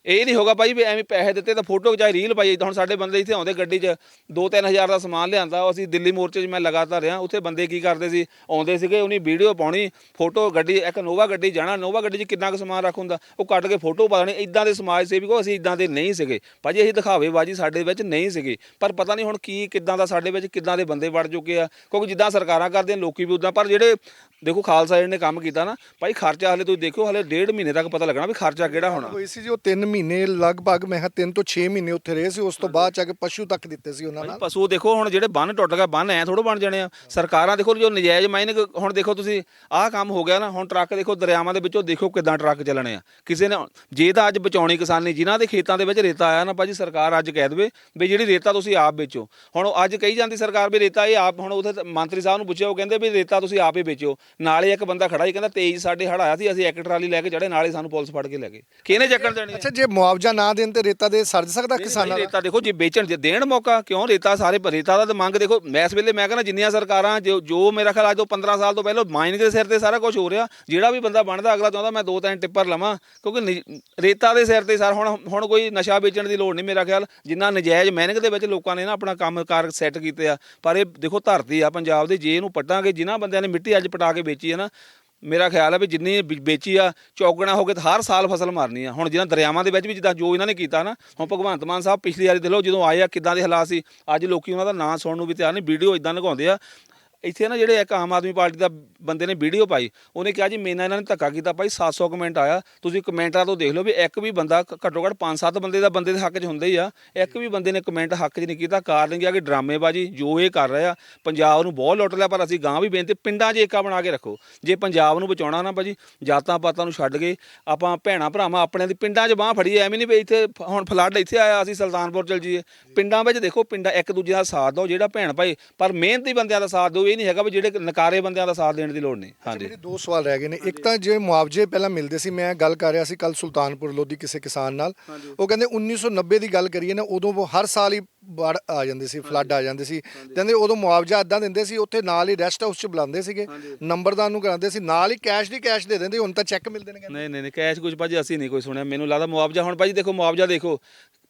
Speaker 2: ਇਹ ਨਹੀਂ ਹੋਗਾ ਭਾਈ ਵੀ ਐਵੇਂ ਪੈਸੇ ਦਿੱਤੇ ਤਾਂ ਫੋਟੋ ਖਿਚਾਈ ਰੀਲ ਪਾਈ ਤਾਂ ਹੁਣ ਸਾਡੇ ਬੰਦੇ ਇੱਥੇ ਆਉਂਦੇ ਗੱਡੀ 'ਚ 2-3000 ਦਾ ਸਮਾਨ ਲਿਆਂਦਾ ਉਹ ਅਸੀਂ ਦਿੱਲੀ ਮੋਰਚੇ 'ਚ ਮੈਂ ਲਗਾਤਾਰ ਰਿਹਾ, ਉੱਥੇ ਬੰਦੇ ਕੀ ਕਰਦੇ ਸੀ? ਆਉਂਦੇ ਸੀਗੇ, ਉਹਨੀ ਵੀਡੀਓ ਪਾਉਣੀ ਫੋਟੋ ਗੱਡੀ, ਇੱਕ ਨੋਵਾ ਗੱਡੀ ਜਾਣਾ ਨੋਵਾ ਗੱਡੀ 'ਚ ਕਿੰਨਾ ਕੁ ਸਮਾਨ ਰੱਖ ਹੁੰਦਾ? ਉਹ ਕੱਢ ਕੇ ਫੋਟੋ ਪਾ ਦੇਣੀ ਇਦਾਂ ਦੇ ਸਮਾਜ ਸੇਵੀ ਕੋ, ਅਸੀਂ ਇਦਾਂ ਦੇ ਨਹੀਂ ਸੀਗੇ। ਭਾਜੀ, ਅਸੀਂ ਦਿਖਾਵੇਬਾਜ਼ੀ ਸਾਡੇ ਵਿੱਚ ਨਹੀਂ ਸੀਗੇ। ਪਰ ਪਤਾ ਨਹੀਂ ਹੁਣ ਕੀ, ਕਿੱਦਾਂ ਦਾ ਸਾਡੇ ਵਿੱਚ, ਕਿੱਦਾਂ ਦੇ ਬੰਦੇ ਵੜ ਚੁੱਕੇ ਆ। ਕਿਉਂਕਿ ਜਿੱਦਾਂ ਸਰਕਾਰਾਂ ਕਰਦੀਆਂ, ਲੋਕੀ ਵੀ ਉਦਾਂ ਪਰ ਜਿਹੜੇ ਦੇਖੋ ਖਾਲਸਾ ਏਡ ਨੇ ਕੰਮ ਕੀਤਾ ਨਾ, ਭਾਈ ਖਰਚਾ ਹਲੇ ਤੁਸੀਂ ਦੇਖੋ ਹਲੇ ਡੇਢ ਮਹੀਨੇ ਤੱਕ ਪਤਾ ਲੱਗਣਾ ਵੀ ਖਰਚਾ ਕਿਹੜਾ ਹੋਣਾ।
Speaker 1: ਹੋਈ ਸੀ ਜੋ 3 ਮਹੀਨੇ ਲਗਭਗ ਮੈਂ ਕਿਹਾ 3 ਤੋਂ 6 ਮਹੀਨੇ ਉੱਥੇ ਰਹੇ ਸੀ ਉਸ ਤੋਂ ਬਾਅਦ ਜਾ ਕੇ ਪਸ਼ੂ ਤੱਕ ਦਿੱਤੇ ਸੀ ਉਹਨਾਂ ਨਾਲ।
Speaker 2: ਪਸ਼ੂ ਦੇਖੋ ਹੁਣ ਜਿਹੜੇ ਬੰਨ ਟੁੱਟ ਗਏ ਬੰਨ ਐ ਥੋੜੋ ਬਣ ਜਾਣੇ ਆ। ਸਰਕਾਰਾਂ ਦੇਖੋ ਜੋ ਨਜਾਇਜ਼ ਮਾਈਨਿੰਗ ਹੁਣ ਦੇਖੋ ਤੁਸੀਂ ਆਹ ਕੰਮ ਹੋ ਗਿਆ ਨਾ ਹੁਣ ਟਰੱਕ ਦੇਖੋ ਦਰਿਆਵਾਂ ਦੇ ਵਿੱਚੋਂ ਦੇਖੋ ਕਿਦਾਂ ਟਰੱਕ ਚੱਲਣੇ ਆ। ਕਿਸੇ ਨੇ ਜੇ ਤਾਂ ਅੱਜ ਬਚਾਉਣੀ ਕਿਸਾਨੀ ਜਿਨ੍ਹਾਂ ਦੇ ਖੇਤਾਂ ਦੇ ਵਿੱਚ ਰੇਤਾ ਆਇਆ ਨਾ ਭਾਜੀ ਸਰਕਾਰ ਅੱਜ ਕਹਿ ਦੇਵੇ ਵੀ ਜਿਹੜੀ ਰੇਤਾ ਤੁਸੀਂ ਆਪ ਵੇਚੋ। ਹੁਣ ਅੱਜ ਕਹੀ ਜਾਂਦੀ ਸਰਕਾਰ ਵੀ ਰੇਤਾ ਇਹ ਆਪ ਹੁਣ ਤੇ ਮੰਤਰੀ ਸਾਹਿਬ ਨੂੰ ਪੁੱਛਿਆ ਉਹ ਕਹਿੰਦੇ ਵੀ ਰੇਤਾ ਤੁਸੀਂ ਆਪ ਹੀ ਵੇਚੋ ਨਾਲੇ ਇੱਕ ਬੰਦਾ ਖੜਾ ਹੀ ਕਹਿੰਦਾ ਤੇਜ ਸਾਡੇ ਹੜ ਆਇਆ ਸੀ ਅਸੀਂ ਇੱਕ ਟਰਾਲੀ ਲੈ ਕੇ ਚੜੇ ਨਾਲੇ ਸਾਨੂੰ ਪੁਲਿਸ ਫੜ ਕੇ ਲੈ ਗਏ। ਕਿਹਨੇ ਚੱਕਣ ਦੇਣੀ?
Speaker 1: ਅੱਛਾ ਜੇ ਮੁਆਵਜ਼ਾ ਨਾ ਦੇਣ ਤੇ ਰੇਤਾ ਦੇ ਸਰਜ ਸਕਦਾ ਕਿਸਾਨਾਂ ਦਾ?
Speaker 2: ਰੇਤਾ ਦੇਖੋ ਜੇ ਵੇਚਣ ਜੇ ਦੇਣ ਮੌਕਾ ਕਿਉਂ? ਰੇਤਾ ਸਾਰੇ ਰੇਤਾ ਦਾ ਤਾਂ ਮੰਗ ਦੇਖੋ ਮੈਂ ਇਸ ਵੇਲੇ ਮੈਂ ਕਹਿੰਦਾ ਜਿੰਨੀਆਂ ਸਰਕਾਰਾਂ ਜੋ ਜੋ ਮੇਰਾ ਖਿਆਲ ਅੱਜ ਤੋਂ 15 ਸਾਲ ਤੋਂ ਪਹਿਲਾਂ ਮਾਈਨਿੰਗ ਦੇ ਸਿਰ ਤੇ ਸਾਰਾ ਕੁਝ ਹੋ ਰਿਹਾ ਜਿਹੜਾ ਵੀ ਬੰਦਾ ਬਣਦਾ ਅਗਲਾ ਚਾਹੁੰਦਾ ਮੈਂ ਦੋ ਤਿੰਨ ਟਿੱਪਰ ਲਵਾਂ ਕਿਉਂਕਿ ਨਿ- ਰੇਤਾ ਦੇ ਸਿਰ ਤੇ ਸਾਰ ਹੁਣ ਹੁਣ ਕੋਈ ਨਸ਼ਾ ਵੇਚਣ ਦੀ ਲੋੜ ਨਹੀਂ ਮੇਰਾ ਖਿਆਲ ਜਿੰਨਾ ਨਜਾਇਜ਼ ਮਾਈਨਿੰਗ ਦੇ ਵਿੱਚ ਲੋਕਾਂ ਨੇ ਨਾ ਆਪਣਾ ਕੰਮਕਾਰ ਸੈੱਟ ਕੀਤੇ ਆ ਪਰ ਇਹ ਦੇਖੋ ਧਰਤੀ ਆ ਪੰਜਾਬ ਦੀ ਜੇ ਇਹਨੂੰ ਪੱਟਾਂਗੇ ਜਿਨ੍ਹਾਂ ਬੰਦਿਆਂ ਨੇ ਮਿੱਟੀ ਅੱਜ ਪਟਾ ਕੇ ਵੇਚੀ ਹੈ ਨਾ ਮੇਰਾ ਖਿਆਲ ਹੈ ਵੀ ਜਿੰਨੀ ਵੇ- ਵੇਚੀ ਆ, ਚੌਗਣਾ ਹੋ ਕੇ ਤਾਂ ਹਰ ਸਾਲ ਫਸਲ ਮਾਰਨੀ ਆ। ਹੁਣ ਜਿਹਨਾਂ ਦਰਿਆਵਾਂ ਦੇ ਵਿੱਚ ਵੀ ਜਿੱਦਾਂ ਜੋ ਇਹਨਾਂ ਨੇ ਕੀਤਾ ਨਾ, ਹੁਣ ਭਗਵੰਤ ਮਾਨ ਸਾਹਿਬ ਪਿਛਲੀ ਵਾਰੀ ਦੇਖ ਲਓ ਜਦੋਂ ਆਏ ਆ, ਕਿੱਦਾਂ ਦੇ ਹਾਲਾਤ ਸੀ, ਅੱਜ ਲੋਕੀ ਉਹਨਾਂ ਦਾ ਨਾਂ ਸੁਣਨ ਨੂੰ ਵੀ ਤਿਆਰ ਨਹੀਂ ਵੀਡੀਓ ਇਦਾਂ ਲਗਾਉਂਦੇ ਆ। ਇੱਥੇ ਨਾ ਜਿਹੜੇ ਇੱਕ ਆਮ ਆਦਮੀ ਪਾਰਟੀ ਦਾ ਬੰਦੇ ਨੇ ਵੀਡੀਓ ਪਾਈ, ਉਹਨੇ ਕਿਹਾ ਜੀ ਮੇਨਾ ਇਹਨਾਂ ਨੇ ਧੱਕਾ ਕੀਤਾ ਭਾਈ 700 ਕਮੈਂਟ ਆਇਆ। ਤੁਸੀਂ ਕਮੈਂਟਾਂ ਤੋਂ ਦੇਖ ਲਓ ਵੀ ਇੱਕ ਵੀ ਬੰਦਾ ਘੱਟੋ ਘੱਟ 5-7 ਬੰਦੇ ਦਾ ਬੰਦੇ ਦੇ ਹੱਕ 'ਚ ਹੁੰਦਾ ਹੀ ਆ। ਇੱਕ ਵੀ ਬੰਦੇ ਨੇ ਕਮੈਂਟ ਹੱਕ 'ਚ ਨਹੀਂ ਕੀਤਾ, ਕਾਰਨ ਕੀ ਆ ਕਿ ਡਰਾਮੇਬਾਜ਼ੀ ਜੋ ਇਹ ਕਰ ਰਹੇ ਆ, ਪੰਜਾਬ ਨੂੰ ਬਹੁਤ ਲੁੱਟ ਲਿਆ, ਪਰ ਅਸੀਂ ਗਾਂ ਵੀ ਬੇਨਤੀ, ਪਿੰਡਾਂ 'ਚ ਏਕਾ ਬਣਾ ਕੇ ਰੱਖੋ। ਜੇ ਪੰਜਾਬ ਨੂੰ ਬਚਾਉਣਾ ਨਾ ਭਾਜੀ, ਜਾਤਾਂ ਪਾਤਾਂ ਨੂੰ ਛੱਡ ਕੇ ਆਪਾਂ ਭੈਣਾ ਭਰਾਵਾਂ ਆਪਣੇ ਦੀ ਪਿੰਡਾਂ 'ਚ ਬਾਹ ਫੜੀਏ, ਐਵੇਂ ਨਹੀਂ ਵੀ ਇੱਥੇ ਹੁਣ ਫਲੱਡ ਇੱਥੇ ਆਇਆ, ਅਸੀਂ ਸੁਲਤਾਨਪੁਰ ਚਲ ਜਾਈਏ। ਪਿੰਡਾਂ ਵਿੱਚ ਦੇਖੋ, ਪਿੰਡਾਂ ਇੱਕ ਦੂਜੇ ਦਾ ਸਾਥ ਦਿਓ, ਜਿਹੜਾ ਭੈਣ ਭਾਈ, ਪਰ ਮਿਹਨਤੀ ਬੰਦਿਆਂ ਦਾ ਸਾਥ ਦਿਓ ਇਹ ਨਹੀਂ ਹੈਗਾ ਵੀ ਜਿਹੜੇ ਨਕਾਰੇ ਬੰਦਿਆਂ ਦਾ ਸਾਥ ਦੇਣ ਦੀ ਲੋੜ ਨਹੀਂ। ਹਾਂਜੀ।
Speaker 1: ਮੇਰੇ ਦੋ ਸਵਾਲ ਰਹਿ ਗਏ ਨੇ। ਇੱਕ ਤਾਂ ਜੇ ਮੁਆਵਜ਼ੇ ਪਹਿਲਾਂ ਮਿਲਦੇ ਸੀ ਮੈਂ ਗੱਲ ਕਰ ਰਿਹਾ ਸੀ ਕੱਲ ਸੁਲਤਾਨਪੁਰ ਲੋਧੀ ਕਿਸੇ ਕਿਸਾਨ ਨਾਲ। ਉਹ ਕਹਿੰਦੇ 1990 ਦੀ ਗੱਲ ਕਰੀਏ ਨਾ ਉਦੋਂ ਉਹ ਹਰ ਸਾਲ ਹੀ ਬਾੜ ਆ ਜਾਂਦੇ ਸੀ ਫਲੱਡ ਆ ਜਾਂਦੇ ਸੀ। ਕਹਿੰਦੇ ਉਦੋਂ ਮੁਆਵਜ਼ਾ ਇਦਾਂ ਦਿੰਦੇ ਸੀ ਉੱਥੇ ਨਾਲ ਹੀ ਰੈਸਟ ਹਾਊਸ 'ਚ ਬੁਲਾਉਂਦੇ ਸੀਗੇ। ਨੰਬਰਦਾਰ ਨੂੰ ਕਰਾਉਂਦੇ ਸੀ ਨਾਲ ਹੀ ਕੈਸ਼ ਦੀ ਕੈਸ਼ ਦੇ ਦਿੰਦੇ ਹੁਣ ਤਾਂ ਚੈੱਕ ਮਿਲਦੇ ਨੇ
Speaker 2: ਨਹੀਂ ਨਹੀਂ ਨਹੀਂ ਕੈਸ਼ ਕੁਝ ਭਾਜੀ ਅਸੀਂ ਨਹੀਂ ਕੋਈ ਸੁਣਿਆ। ਮੈਨੂੰ ਲੱਗਦਾ ਮੁਆਵਜ਼ਾ ਹੁਣ ਭਾਜੀ ਦੇਖੋ ਮੁਆਵਜ਼ਾ ਦੇਖੋ।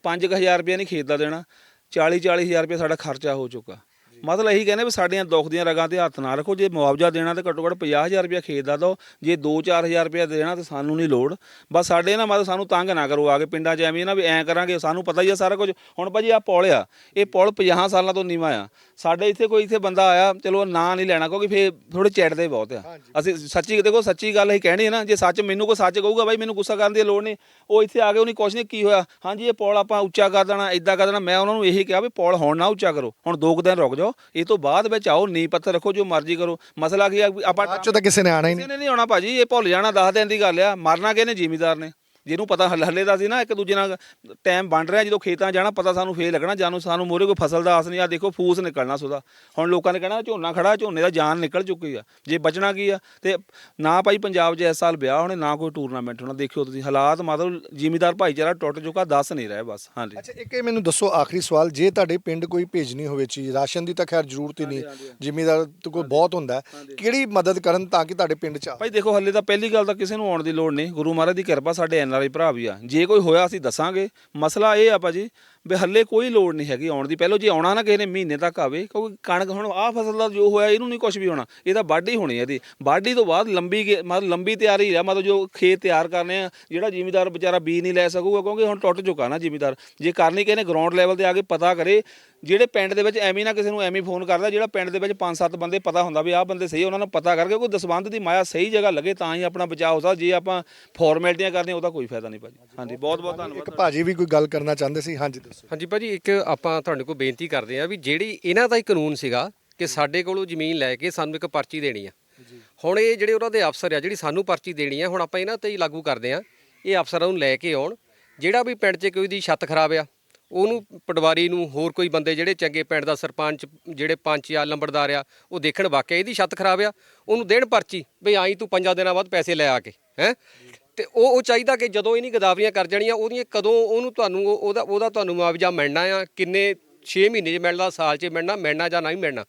Speaker 2: 5000 ਰੁਪਏ ਨਹੀਂ ਖੇਤ ਦਾ ਦੇਣਾ 40 40000 ਰੁਪਏ ਸਾਡਾ ਖਰਚਾ ਹੋ ਚੁੱਕਾ। ਮਤਲਬ ਇਹੀ ਕਹਿੰਦੇ ਵੀ ਸਾਡੀਆਂ ਦੁੱਖ ਦੀਆਂ ਰਗਾਂ ਤੇ ਹੱਥ ਨਾ ਰੱਖੋ ਜੇ ਮੁਆਵਜ਼ਾ ਦੇਣਾ ਤੇ ਘੱਟੋ ਘੱਟ 50000 ਰੁਪਇਆ ਖੇਤ ਦਾ ਦਿਓ ਜੇ 2-4000 ਰੁਪਇਆ ਦੇਣਾ ਤੇ ਸਾਨੂੰ ਨਹੀਂ ਲੋੜ। ਬਸ ਸਾਡੇ ਨਾ ਮਤਲਬ ਸਾਨੂੰ ਤੰਗ ਨਾ ਕਰੋ ਆ ਕੇ ਪਿੰਡਾਂ 'ਚ ਐਵੇਂ ਨਾ ਵੀ ਐਂ ਕਰਾਂਗੇ ਸਾਨੂੰ ਪਤਾ ਹੀ ਆ ਸਾਰਾ ਕੁਝ। ਹੁਣ ਭਾਜੀ ਆ ਪੁਲ ਆ ਇਹ ਪੁਲ 50 ਸਾਲਾਂ ਤੋਂ ਨੀਵਾਂ ਆ। ਸਾਡੇ ਇੱਥੇ ਕੋਈ ਇੱਥੇ ਬੰਦਾ ਆਇਆ ਚਲੋ ਨਾਂ ਨਹੀਂ ਲੈਣਾ ਕਿਉਂਕਿ ਫੇਰ ਥੋੜੇ ਚਿੜਦੇ ਬਹੁਤ ਆ। ਅਸੀਂ ਸੱਚੀ ਦੇਖੋ ਸੱਚੀ ਗੱਲ ਅਸੀਂ ਕਹਿਣੀ ਹੈ ਨਾ ਜੇ ਸੱਚ ਮੈਨੂੰ ਕੋਈ ਸੱਚ ਕਹੂਗਾ ਬਾਈ ਮੈਨੂੰ ਗੁੱਸਾ ਕਰਨ ਦੀ ਲੋੜ ਨਹੀਂ। ਉਹ ਇੱਥੇ ਆ ਕੇ ਉਹਨੇ ਕੁਛ ਨਹੀਂ ਕੀ ਹੋਇਆ? ਹਾਂਜੀ ਇਹ ਪੁਲ ਆਪਾਂ ਉੱਚਾ ਕਰ ਦੇਣਾ ਇਦਾਂ ਕਰ ਦੇਣਾ। ਮੈਂ ਉਹਨਾਂ ਨੂੰ ਇਹੀ ਕਿਹਾ ਵੀ ਪੁਲ ਹੁਣ ਨਾ ਉੱਚਾ ਕਰੋ। ਹੁਣ ਦੋ ਕੁ ਦਿਨ ਰੁਕ ਜਾਓ। ਇਹ ਤੋਂ ਬਾਅਦ ਵਿੱਚ ਆਓ ਨੀ ਪੱਥਰ ਰੱਖੋ ਜੋ ਮਰਜ਼ੀ ਕਰੋ। ਮਸਲਾ ਕੀ ਆ ਵੀ ਆਪਾਂ
Speaker 1: ਚੋਂ ਤਾਂ ਕਿਸੇ ਨੇ ਆਣਾ ਹੀ ਨਹੀਂ।
Speaker 2: ਕਿਸੇ ਨੇ ਨਹੀਂ ਆਉਣਾ ਭਾਜੀ ਇਹ ਭੁੱਲ ਜਾਣਾ 10 ਦਿਨ ਦੀ ਗੱਲ ਆ। ਮਰਨਾ ਕਿਹਨੇ ਜ਼ਿਮੀਦਾਰ ਨੇ? ਜਿਹਨੂੰ ਪਤਾ ਹੱਲ- ਹੱਲੇ ਦਾ ਸੀ ਨਾ ਇੱਕ ਦੂਜੇ ਨਾਲ ਟਾਈਮ ਬਣ ਰਿਹਾ ਜਦੋਂ ਖੇਤਾਂ ਜਾਣਾ ਪਤਾ ਸਾਨੂੰ ਫੇਰ ਲੱਗਣਾ ਜਾਨੂੰ ਸਾਨੂੰ ਮੋਰੇ ਕੋਈ ਫਸਲ ਦਾ ਆਸ ਨਹੀਂ ਆ ਦੇਖੋ ਫੂਸ ਨਿਕਲਣਾ ਸੁਦਾ। ਹੁਣ ਲੋਕਾਂ ਨੇ ਕਹਿਣਾ ਝੋਨਾ ਖੜਾ ਝੋਨੇ ਦਾ ਜਾਨ ਨਿਕਲ ਚੁੱਕੀ ਆ। ਜੇ ਬਚਣਾ ਕੀ ਆ? ਤੇ ਨਾ ਭਾਈ ਪੰਜਾਬ 'ਚ ਇਸ ਸਾਲ ਵਿਆਹ ਹੋਣੇ ਨਾ ਕੋਈ ਟੂਰਨਾਮੈਂਟ ਹੋਣਾ ਦੇਖਿਓ ਤੁਸੀਂ ਹਾਲਾਤ ਮਤਲਬ ਜ਼ਿਮੀਦਾਰ ਭਾਈਚਾਰਾ ਟੁੱਟ ਚੁੱਕਾ ਦੱਸ ਨਹੀਂ ਰਹੇ ਬਸ ਹਾਂਜੀ।
Speaker 1: ਅੱਛਾ ਇੱਕ ਇਹ ਮੈਨੂੰ ਦੱਸੋ ਆਖਰੀ ਸਵਾਲ ਜੇ ਤੁਹਾਡੇ ਪਿੰਡ ਕੋਈ ਭੇਜਣੀ ਹੋਵੇ ਚੀਜ਼ ਰਾਸ਼ਨ ਦੀ ਤਾਂ ਖੈਰ ਜ਼ਰੂਰਤ ਹੀ ਨਹੀਂ ਜ਼ਿਮੀਦਾਰ ਤੋਂ ਕੋਈ ਬਹੁਤ ਹੁੰਦਾ ਹੈ। ਕਿਹੜੀ ਮਦਦ ਕਰਨ ਤਾਂ ਕਿ ਤੁਹਾਡੇ ਪਿੰਡ ਚ ਆ?
Speaker 2: ਭਾਈ ਦੇਖੋ ਹੱਲੇ ਤਾਂ ਪਹਿਲੀ ਗੱਲ ਤਾਂ ਕਿਸੇ ਨੂੰ ਆਉਣ ਦੀ ਲੋੜ ਨਹੀਂ ਗੁਰੂ ਮਹਾਰਾਜ ਦੀ ਕਿਰਪਾ ਸਾਡੇ ਐਨ ਆਰ ਭਰਾ ਵੀ ਆ। ਜੇ ਕੋਈ ਹੋਇਆ ਅਸੀਂ ਦੱਸਾਂਗੇ। ਮਸਲਾ ਇਹ ਆ ਭਾਜੀ ਵੀ ਹੱਲੇ ਕੋਈ ਲੋੜ ਨਹੀਂ ਹੈਗੀ ਆਉਣ ਦੀ। ਪਹਿਲਾਂ ਜੇ ਆਉਣਾ ਨਾ ਕਿਸੇ ਨੇ ਮਹੀਨੇ ਤੱਕ ਆਵੇ ਕਿਉਂਕਿ ਕਣਕ ਹੁਣ ਆਹ ਫਸਲ ਦਾ ਜੋ ਹੋਇਆ ਇਹਨੂੰ ਨਹੀਂ ਕੁਝ ਵੀ ਹੋਣਾ। ਇਹ ਤਾਂ ਵਾਢੀ ਹੋਣੀ ਹੈ ਇਹਦੀ। ਵਾਢੀ ਤੋਂ ਬਾਅਦ ਲੰਬੀ ਮਤਲਬ ਲੰਬੀ ਤਿਆਰੀ ਹੈ ਮਤਲਬ ਜੋ ਖੇਤ ਤਿਆਰ ਕਰਨੇ ਆ ਜਿਹੜਾ ਜ਼ਿਮੀਦਾਰ ਵਿਚਾਰਾ ਬੀਜ ਨਹੀਂ ਲੈ ਸਕੂਗਾ ਕਿਉਂਕਿ ਹੁਣ ਟੁੱਟ ਚੁੱਕਾ ਨਾ ਜ਼ਿਮੀਦਾਰ। ਜੇ ਕਰਨੀ ਕਿਸੇ ਨੇ ਗਰਾਊਂਡ ਲੈਵਲ ਤੇ ਆ ਕੇ ਪਤਾ ਕਰੇ ਜਿਹੜੇ ਪਿੰਡ ਦੇ ਵਿੱਚ ਐਵੇਂ ਨਾ ਕਿਸੇ ਨੂੰ ਐਵੇਂ ਫੋਨ ਕਰਦਾ ਜਿਹੜਾ ਪਿੰਡ ਦੇ ਵਿੱਚ ਪੰਜ ਸੱਤ ਬੰਦੇ ਪਤਾ ਹੁੰਦਾ ਵੀ ਆਹ ਬੰਦੇ ਸਹੀ ਉਹਨਾਂ ਨੂੰ ਪਤਾ ਕਰਕੇ ਕੋਈ ਦਸਵੰਧ ਦੀ ਮਾਇਆ ਸਹੀ ਜਗ੍ਹਾ ਲੱਗੇ ਤਾਂ ਹੀ ਆਪਣਾ ਬਚਾਅ ਹੋ ਸਕਦਾ। ਜੇ ਆਪਾਂ ਫਾਰਮੈਲਿਟੀਆਂ ਕਰਦੇ ਉਹਦਾ ਕੋਈ ਫਾਇਦਾ ਨਹੀਂ ਭਾਜੀ। ਹਾਂਜੀ ਬਹੁਤ ਬਹੁਤ ਧੰਨਵਾਦ
Speaker 1: ਇੱਕ ਭਾਜੀ ਵੀ ਕੋਈ ਗੱਲ ਕਰਨਾ ਚਾਹੁੰਦੇ ਸੀ? ਹਾਂਜੀ ਦੱਸੋ
Speaker 5: ਹਾਂਜੀ ਭਾਜੀ ਇੱਕ ਆਪਾਂ ਤੁਹਾਡੇ ਕੋਲ ਬੇਨਤੀ ਕਰਦੇ ਆ ਵੀ ਜਿਹੜੀ ਇਹਨਾਂ ਦਾ ਹੀ ਕਾਨੂੰਨ ਸੀਗਾ ਕਿ ਸਾਡੇ ਕੋਲੋਂ ਜ਼ਮੀਨ ਲੈ ਕੇ ਸਾਨੂੰ ਇੱਕ ਪਰਚੀ ਦੇਣੀ ਆ। ਹੁਣ ਇਹ ਜਿਹੜੇ ਉਹਨਾਂ ਦੇ ਅਫਸਰ ਆ ਜਿਹੜੀ ਸਾਨੂੰ ਪਰਚੀ ਦੇਣੀ ਆ ਹੁਣ ਆਪਾਂ ਇਹਨਾਂ ਤੇ ਹੀ ਲਾਗੂ ਕਰਦੇ ਆ ਇਹ ਅਫਸਰਾਂ ਨੂੰ ਲੈ ਕੇ ਆਉਣ। ਜਿਹੜਾ ਵੀ ਪਿੰਡ 'ਚ ਕੋਈ ਦੀ ਛੱਤ ਖਰਾਬ ਆ ਉਹਨੂੰ ਪਟਵਾਰੀ ਨੂੰ ਹੋਰ ਕੋਈ ਬੰਦੇ ਜਿਹੜੇ ਚੰਗੇ ਪਿੰਡ ਦਾ ਸਰਪੰਚ ਜਿਹੜੇ ਪੰਚ ਆ ਲੰਬੜਦਾਰ ਆ ਉਹ ਦੇਖਣ ਵਾਕਿਆ ਇਹਦੀ ਛੱਤ ਖਰਾਬ ਆ ਉਹਨੂੰ ਦੇਣ ਪਰਚੀ ਵੀ ਆਈ ਤੂੰ ਪੰਜਾਂ ਦਿਨਾਂ ਬਾਅਦ ਪੈਸੇ ਲੈ ਆ ਕੇ ਹੈ? ਤੇ ਉਹ ਉਹ ਚਾਹੀਦਾ ਕਿ ਜਦੋਂ ਇਹਨੀ ਗਦਾਵਰੀਆਂ ਕਰ ਜਾਣੀਆਂ ਉਹਦੀਆਂ ਕਦੋਂ ਉਹਨੂੰ ਤੁਹਾਨੂੰ ਉਹ- ਉਹਦਾ ਉਹਦਾ ਤੁਹਾਨੂੰ ਮੁਆਵਜ਼ਾ ਮਿਲਣਾ ਆ ਕਿੰਨੇ 6 ਮਹੀਨੇ 'ਚ ਮਿਲਣਾ ਸਾਲ 'ਚ ਮਿਲਣਾ ਮਿਲਣਾ ਜਾਂ ਨਹੀਂ ਮਿਲਣਾ।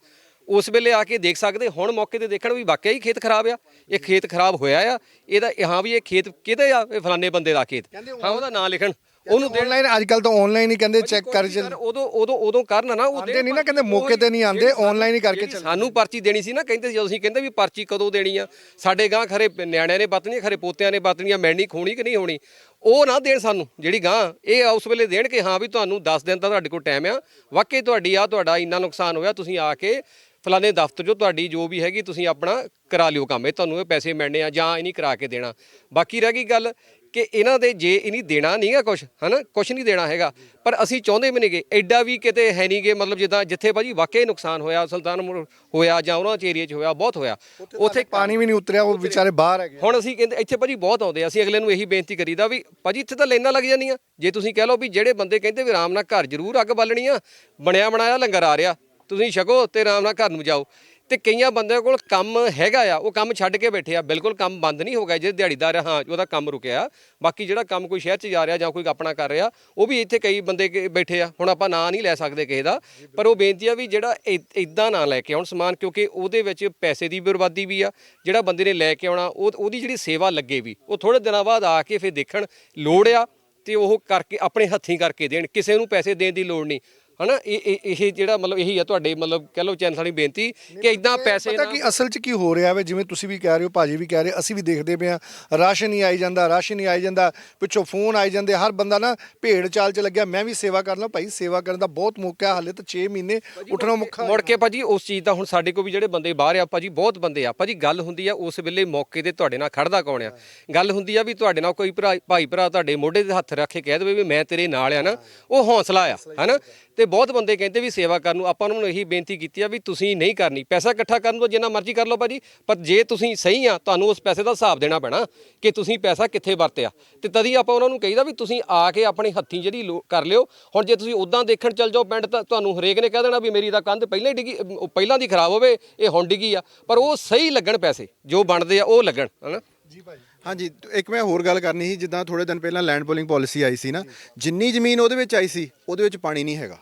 Speaker 5: ਉਸ ਵੇਲੇ ਆ ਕੇ ਦੇਖ ਸਕਦੇ ਹੁਣ ਮੌਕੇ ਤੇ ਦੇਖਣ ਵੀ ਵਾਕਿਆ ਹੀ ਖੇਤ ਖਰਾਬ ਆ ਇਹ ਖੇਤ ਖਰਾਬ ਹੋਇਆ ਆ ਇਹਦਾ ਇਹ ਹਾਂ ਵੀ ਇਹ ਖੇਤ ਕਿਹਦੇ ਆ ਇਹ ਫਲਾਣੇ ਬੰਦੇ ਦਾ ਖੇਤ। ਹਾਂ ਉਹਦਾ ਨਾਂ ਲਿਖਣ। ਉਹਨੂੰ ਦੇਣ
Speaker 1: ਆਨਲਾਈਨ ਅੱਜ ਕੱਲ ਤਾਂ ਆਨਲਾਈਨ ਹੀ ਕਹਿੰਦੇ ਚੈੱਕ ਕਰ
Speaker 5: ਯਾਰ ਉਦੋਂ ਉਦੋਂ ਉਦੋਂ ਕਰਨ ਨਾ ਉਹ
Speaker 1: ਆਉਂਦੇ ਨਹੀਂ ਨਾ ਕਹਿੰਦੇ ਮੌਕੇ ਤੇ ਨਹੀਂ ਆਉਂਦੇ ਆਨਲਾਈਨ ਹੀ ਕਰਕੇ
Speaker 5: ਸਾਨੂੰ ਪਰਚੀ ਦੇਣੀ ਸੀ ਨਾ ਕਹਿੰਦੇ ਜਦੋਂ ਅਸੀਂ ਕਹਿੰਦੇ ਵੀ ਪਰਚੀ ਕਦੋਂ ਦੇਣੀ ਆ? ਸਾਡੇ ਗਾਂ ਖਰੇ ਨਿਆਣਿਆਂ ਨੇ ਬਤਨੀ ਖਰੇ ਪੋਤਿਆਂ ਨੇ ਬਤਨੀ ਆ ਮੈਣੀ ਖੋਣੀ ਕਿ ਨਹੀਂ ਹੋਣੀ? ਉਹ ਨਾ ਦੇਣ ਸਾਨੂੰ ਜਿਹੜੀ ਗਾਂ ਇਹ ਉਸ ਵੇਲੇ ਦੇਣ ਕਿ ਹਾਂ ਵੀ ਤੁਹਾਨੂੰ 10 ਦਿਨ ਦਾ ਤੁਹਾਡੇ ਕੋਲ ਟਾਈਮ ਆ ਵਾਕਈ ਤੁਹਾਡੀ ਆ ਤੁਹਾਡਾ ਇੰਨਾ ਨੁਕਸਾਨ ਹੋਇਆ ਤੁਸੀਂ ਆ ਕੇ ਫਲਾਣੇ ਦਫ਼ਤਰ ਜੋ ਤੁਹਾਡੀ ਜੋ ਵੀ ਹੈਗੀ ਤੁਸੀਂ ਆਪਣਾ ਕਰਾ ਲਿਓ ਕੰਮ ਇਹ ਤੁਹਾਨੂੰ ਇਹ ਪੈਸੇ ਮਿਲਣੇ ਆ ਜਾਂ ਇਹ ਨਹੀਂ ਕਰਾ ਕੇ ਦੇਣਾ। ਬਾਕੀ ਰਹਿ ਗਈ ਗੱਲ ਕਿ ਇਹਨਾਂ ਦੇ ਜੇ ਇਹ ਨਹੀਂ ਦੇਣਾ ਨਹੀਂਗਾ ਕੁਝ ਹਨਾ? ਕੁਝ ਨਹੀਂ ਦੇਣਾ ਹੈਗਾ। ਪਰ ਅਸੀਂ ਚਾਹੁੰਦੇ ਵੀ ਨਹੀਂਗੇ ਐਡਾ ਵੀ ਕਿਤੇ ਹੈ ਨਹੀਂਗੇ ਮਤਲਬ ਜਿੱਦਾਂ ਜਿੱਥੇ ਭਾਜੀ ਵਾਕਈ ਨੁਕਸਾਨ ਹੋਇਆ ਸੁਲਤਾਨਪੁਰ ਹੋਇਆ ਜਾਂ ਉਹਨਾਂ ਚ ਏਰੀਆ 'ਚ ਹੋਇਆ ਬਹੁਤ ਹੋਇਆ। ਉੱਥੇ
Speaker 1: ਪਾਣੀ ਵੀ ਨਹੀਂ ਉਤਰਿਆ ਉਹ ਵਿਚਾਰੇ ਬਾਹਰ ਹੈਗੇ
Speaker 5: ਹੁਣ ਅਸੀਂ ਕਹਿੰਦੇ ਇੱਥੇ ਭਾਜੀ ਬਹੁਤ ਆਉਂਦੇ ਅਸੀਂ ਅਗਲੇ ਨੂੰ ਇਹੀ ਬੇਨਤੀ ਕਰੀਦਾ ਵੀ ਭਾਜੀ ਇੱਥੇ ਤਾਂ ਲਾਈਨਾਂ ਲੱਗ ਜਾਂਦੀਆਂ। ਜੇ ਤੁਸੀਂ ਕਹਿ ਲਓ ਵੀ ਜਿਹੜੇ ਬੰਦੇ ਕਹਿੰਦੇ ਵੀ ਆਰਾਮ ਨਾਲ ਘਰ ਜ਼ਰੂਰ ਅੱਗ ਬਾਲਣੀ ਆ ਬਣਿਆ ਬਣਾਇਆ ਲੰਗਰ ਆ ਰਿਹਾ ਤੁਸੀਂ ਛਕੋ ਤੇ ਆਰਾਮ ਨਾਲ ਘਰ ਨੂੰ ਜਾਓ। ਤੇ ਕਈਆਂ ਬੰਦਿਆਂ ਕੋਲ ਕੰਮ ਹੈਗਾ ਆ, ਉਹ ਕੰਮ ਛੱਡ ਕੇ ਬੈਠੇ ਆ। ਬਿਲਕੁਲ ਕੰਮ ਬੰਦ ਨਹੀਂ ਹੋ ਗਿਆ ਜੇ ਦਿਹਾੜੀਦਾਰ ਹਾਂ, ਉਹਦਾ ਕੰਮ ਰੁਕਿਆ। ਬਾਕੀ ਜਿਹੜਾ ਕੰਮ ਕੋਈ ਸ਼ਹਿਰ 'ਚ ਜਾ ਰਿਹਾ ਜਾਂ ਕੋਈ ਆਪਣਾ ਕਰ ਰਿਹਾ, ਉਹ ਵੀ ਇੱਥੇ ਕਈ ਬੰਦੇ ਬੈਠੇ ਆ। ਹੁਣ ਆਪਾਂ ਨਾਂ ਨਹੀਂ ਲੈ ਸਕਦੇ ਕਿਸੇ ਦਾ, ਪਰ ਉਹ ਬੇਨਤੀ ਆ ਵੀ ਜਿਹੜਾ ਇਦਾਂ ਨਾ ਲੈ ਕੇ ਆਉਣ ਸਮਾਨ, ਕਿਉਂਕਿ ਉਹਦੇ ਵਿੱਚ ਪੈਸੇ ਦੀ ਬਰਬਾਦੀ ਵੀ ਆ। ਜਿਹੜਾ ਬੰਦੇ ਨੇ ਲੈ ਕੇ ਆਉਣਾ, ਉਹ, ਉਹਦੀ ਜਿਹੜੀ ਸੇਵਾ ਲੱਗੇ ਵੀ, ਉਹ ਥੋੜੇ ਦਿਨਾਂ ਬਾਅਦ ਆ ਕੇ ਫਿਰ ਦੇਖਣ, ਲੋੜ ਆ, ਤੇ ਉਹ ਕਰਕੇ, ਆਪਣੇ ਹੱਥੀਂ ਕਰਕੇ ਦੇਣ। ਕਿਸੇ ਨੂੰ ਪੈਸੇ ਦੇਣ ਦੀ ਲੋੜ ਨਹੀਂ। ਹਨਾ ਇਹ ਇਹ ਇਹ ਜਿਹੜਾ ਮਤਲਬ ਇਹੀ ਆ ਤੁਹਾਡੇ ਮਤਲਬ ਕਹਿ ਲਓ ਚੈਨਲ ਵਾਲੀ ਬੇਨਤੀ ਕਿ ਇਦਾਂ ਪੈਸੇ
Speaker 1: ਪਤਾ ਕੀ ਅਸਲ 'ਚ ਕੀ ਹੋ ਰਿਹਾ ਵੇ ਜਿਵੇਂ ਤੁਸੀਂ ਵੀ ਕਹਿ ਰਹੇ ਹੋ ਭਾਜੀ ਵੀ ਕਹਿ ਰਹੇ ਅਸੀਂ ਵੀ ਦੇਖਦੇ ਪਏ ਆ ਰਾਸ਼ਨ ਹੀ ਆਈ ਜਾਂਦਾ ਰਾਸ਼ਨ ਹੀ ਆਈ ਜਾਂਦਾ ਪਿੱਛੋਂ ਫੋਨ ਆਈ ਜਾਂਦੇ ਹਰ ਬੰਦਾ ਨਾ ਭੇਡ ਚਾਲ 'ਚ ਲੱਗਿਆ ਮੈਂ ਵੀ ਸੇਵਾ ਕਰ ਲਾਂ ਭਾਈ ਸੇਵਾ ਕਰਨ ਦਾ ਬਹੁਤ ਮੌਕਾ ਹਾਲੇ ਤਾਂ 6 ਮਹੀਨੇ ਉੱਠਣਾ ਮੁੱਖਾ
Speaker 5: ਮੁੜ ਕੇ ਭਾਜੀ ਉਸ ਚੀਜ਼ ਦਾ ਹੁਣ ਸਾਡੇ ਕੋਲ ਵੀ ਜਿਹੜੇ ਬੰਦੇ ਬਾਹਰ ਆ ਭਾਜੀ ਬਹੁਤ ਬੰਦੇ ਆ ਭਾਜੀ ਗੱਲ ਹੁੰਦੀ ਆ ਉਸ ਵੇਲੇ ਮੌਕੇ ਤੇ ਤੁਹਾਡੇ ਨਾਲ ਖੜਦਾ ਕੌਣ ਆ? ਗੱਲ ਹੁੰਦੀ ਆ ਵੀ ਤੁਹਾਡੇ ਨਾਲ ਕੋਈ ਭਾਈ ਭਰਾ ਤੁਹਾਡੇ ਮੋਢੇ ਤੇ ਹੱਥ ਰੱਖ ਕੇ ਕਹਿ ਦੇਵੇ ਵੀ ਮੈਂ ਤੇਰੇ ਨਾਲ ਆ ਨਾ ਉਹ ਹੌਸਲਾ ਆ ਹਨਾ? ਤੇ ਬਹੁਤ ਬੰਦੇ ਕਹਿੰਦੇ ਵੀ ਸੇਵਾ ਕਰਨ ਨੂੰ, ਆਪਾਂ ਉਹਨਾਂ ਨੂੰ ਇਹੀ ਬੇਨਤੀ ਕੀਤੀ ਆ ਵੀ ਤੁਸੀਂ ਨਹੀਂ ਕਰਨੀ। ਪੈਸਾ ਇਕੱਠਾ ਕਰਨ ਤੋਂ ਜਿੰਨਾ ਮਰਜ਼ੀ ਕਰ ਲਓ ਭਾਜੀ, ਪਰ ਜੇ ਤੁਸੀਂ ਸਹੀ ਆ, ਤੁਹਾਨੂੰ ਉਸ ਪੈਸੇ ਦਾ ਹਿਸਾਬ ਦੇਣਾ ਪੈਣਾ ਕਿ ਤੁਸੀਂ ਪੈਸਾ ਕਿੱਥੇ ਵਰਤਿਆ। ਤੇ ਤਦੀ ਆਪਾਂ ਉਹਨਾਂ ਨੂੰ ਕਹੀਦਾ ਵੀ ਤੁਸੀਂ ਆ ਕੇ ਆਪਣੇ ਹੱਥੀਂ ਜਿਹੜੀ ਲੋ- ਕਰ ਲਿਓ। ਹੁਣ ਜੇ ਤੁਸੀਂ ਉਦਾਂ ਦੇਖਣ ਚੱਲ ਜਾਓ ਪਿੰਡ ਤਾਂ ਤੁਹਾਨੂੰ ਹਰੇਕ ਨੇ ਕਹਿ ਦੇਣਾ ਵੀ ਮੇਰੀ ਤਾਂ ਕੰਧ ਪਹਿਲਾਂ ਹੀ ਡਿੱਗੀ ਉਹ ਪਹਿਲਾਂ ਦੀ ਖਰਾਬ ਹੋਵੇ, ਇਹ ਹੁਣ ਡਿੱਗੀ ਆ। ਪਰ ਉਹ ਸਹੀ ਲੱਗਣ ਪੈਸੇ, ਜੋ ਬਣਦੇ ਆ ਉਹ ਲੱਗਣ, ਹਨਾ?
Speaker 1: ਜੀ ਭਾਜੀ।
Speaker 4: ਹਾਂਜੀ ਇੱਕ ਮੈਂ ਹੋਰ ਗੱਲ ਕਰਨੀ ਸੀ, ਜਿੱਦਾਂ ਥੋੜੇ ਦਿਨ ਪਹਿਲਾਂ ਲੈਂਡ ਪੋਲਿੰਗ ਪਾਲਿਸੀ ਆਈ ਸੀ ਨਾ, ਜਿੰਨੀ ਜ਼ਮੀਨ ਉਹਦੇ ਵਿੱਚ ਆਈ ਸੀ, ਉਹਦੇ ਵਿੱਚ ਪਾਣੀ ਨਹੀਂ ਹੈਗਾ।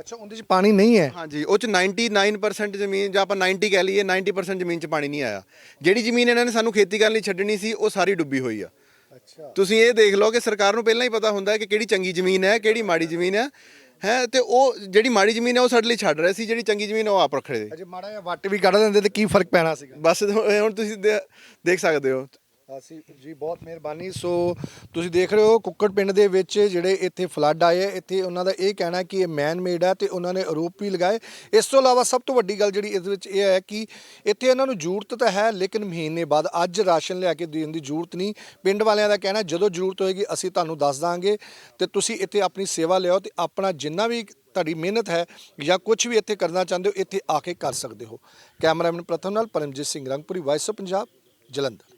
Speaker 1: ਅੱਛਾ ਉਹਦੇ 'ਚ ਪਾਣੀ ਨਹੀਂ ਹੈ?
Speaker 4: ਹਾਂਜੀ ਉਹ ਚ 99% ਜ਼ਮੀਨ ਜਾਂ ਆਪਾਂ 90 ਕਹਿ ਲਈਏ 90% ਜ਼ਮੀਨ ਚ ਪਾਣੀ ਨਹੀਂ ਆਇਆ। ਜਿਹੜੀ ਜ਼ਮੀਨ ਇਹਨਾਂ ਨੇ ਸਾਨੂੰ ਖੇਤੀ ਕਰਨ ਲਈ ਛੱਡਣੀ ਸੀ ਉਹ ਸਾਰੀ ਡੁੱਬੀ ਹੋਈ ਆ।
Speaker 1: ਅੱਛਾ।
Speaker 4: ਤੁਸੀਂ ਇਹ ਦੇਖ ਲਓ ਕਿ ਸਰਕਾਰ ਨੂੰ ਪਹਿਲਾਂ ਹੀ ਪਤਾ ਹੁੰਦਾ ਹੈ ਕਿ ਕਿਹੜੀ ਚੰਗੀ ਜ਼ਮੀਨ ਹੈ ਕਿਹੜੀ ਮਾੜੀ ਜ਼ਮੀਨ ਹੈ। ਹੈ ਤੇ ਉਹ ਜਿਹੜੀ ਮਾੜੀ ਜ਼ਮੀਨ ਹੈ ਉਹ ਸਾਡੇ ਲਈ ਛੱਡ ਰਹੇ ਸੀ ਜਿਹੜੀ ਚੰਗੀ ਜ਼ਮੀਨ ਹੈ ਉਹ ਆਪ ਰੱਖ ਰਹੇ।
Speaker 1: ਅਜੇ ਮਾੜਾ ਜਿਹਾ ਵੱਟ ਵੀ ਕੱਢ ਦਿੰਦੇ ਤੇ ਕੀ ਫ਼ਰਕ ਪੈਣਾ ਸੀਗਾ?
Speaker 4: ਬਸ ਹੁਣ ਤੁਸੀਂ ਦੇ- ਦੇਖ ਸਕਦੇ ਹੋ।
Speaker 1: ਅਸੀਂ ਜੀ ਬਹੁਤ ਮਿਹਰਬਾਨੀ। ਸੋ ਤੁਸੀਂ ਦੇਖ ਰਹੇ ਹੋ ਕੁੱਕੜ ਪਿੰਡ ਦੇ ਵਿੱਚ ਜਿਹੜੇ ਇੱਥੇ ਫਲੱਡ ਆਏ ਆ। ਇੱਥੇ ਉਹਨਾਂ ਦਾ ਇਹ ਕਹਿਣਾ ਕਿ ਇਹ ਮੈਨ ਮੇਡ ਹੈ ਤੇ ਉਹਨਾਂ ਨੇ ਆਰੋਪ ਵੀ ਲਗਾਏ। ਇਸ ਤੋਂ ਇਲਾਵਾ ਸਭ ਤੋਂ ਵੱਡੀ ਗੱਲ ਜਿਹੜੀ ਇਸ ਵਿੱਚ ਇਹ ਹੈ ਕਿ ਇੱਥੇ ਇਹਨਾਂ ਨੂੰ ਜ਼ਰੂਰਤ ਤਾਂ ਹੈ, ਲੇਕਿਨ ਮਹੀਨੇ ਬਾਅਦ ਅੱਜ ਰਾਸ਼ਨ ਲਿਆ ਕੇ ਦੇਣ ਦੀ ਜ਼ਰੂਰਤ ਨਹੀਂ। ਪਿੰਡ ਵਾਲਿਆਂ ਦਾ ਕਹਿਣਾ ਜਦੋਂ ਜ਼ਰੂਰਤ ਹੋਏਗੀ ਅਸੀਂ ਤੁਹਾਨੂੰ ਦੱਸ ਦਾਂਗੇ ਤੇ ਤੁਸੀਂ ਇੱਥੇ ਆਪਣੀ ਸੇਵਾ ਲਿਆਓ ਤੇ ਆਪਣਾ ਜਿੰਨਾ ਵੀ ਤੁਹਾਡੀ ਮਿਹਨਤ ਹੈ ਜਾਂ ਕੁਝ ਵੀ ਇੱਥੇ ਕਰਨਾ ਚਾਹੁੰਦੇ ਹੋ, ਇੱਥੇ ਆ ਕੇ ਕਰ ਸਕਦੇ ਹੋ। ਕੈਮਰਾਮੈਨ ਪ੍ਰਥਮ ਨਾਲ ਪਰਮਜੀਤ ਸਿੰਘ ਰੰਗਪੁਰੀ ਵਾਇਸ ਆਫ ਪੰਜਾਬ ਜਲੰਧਰ।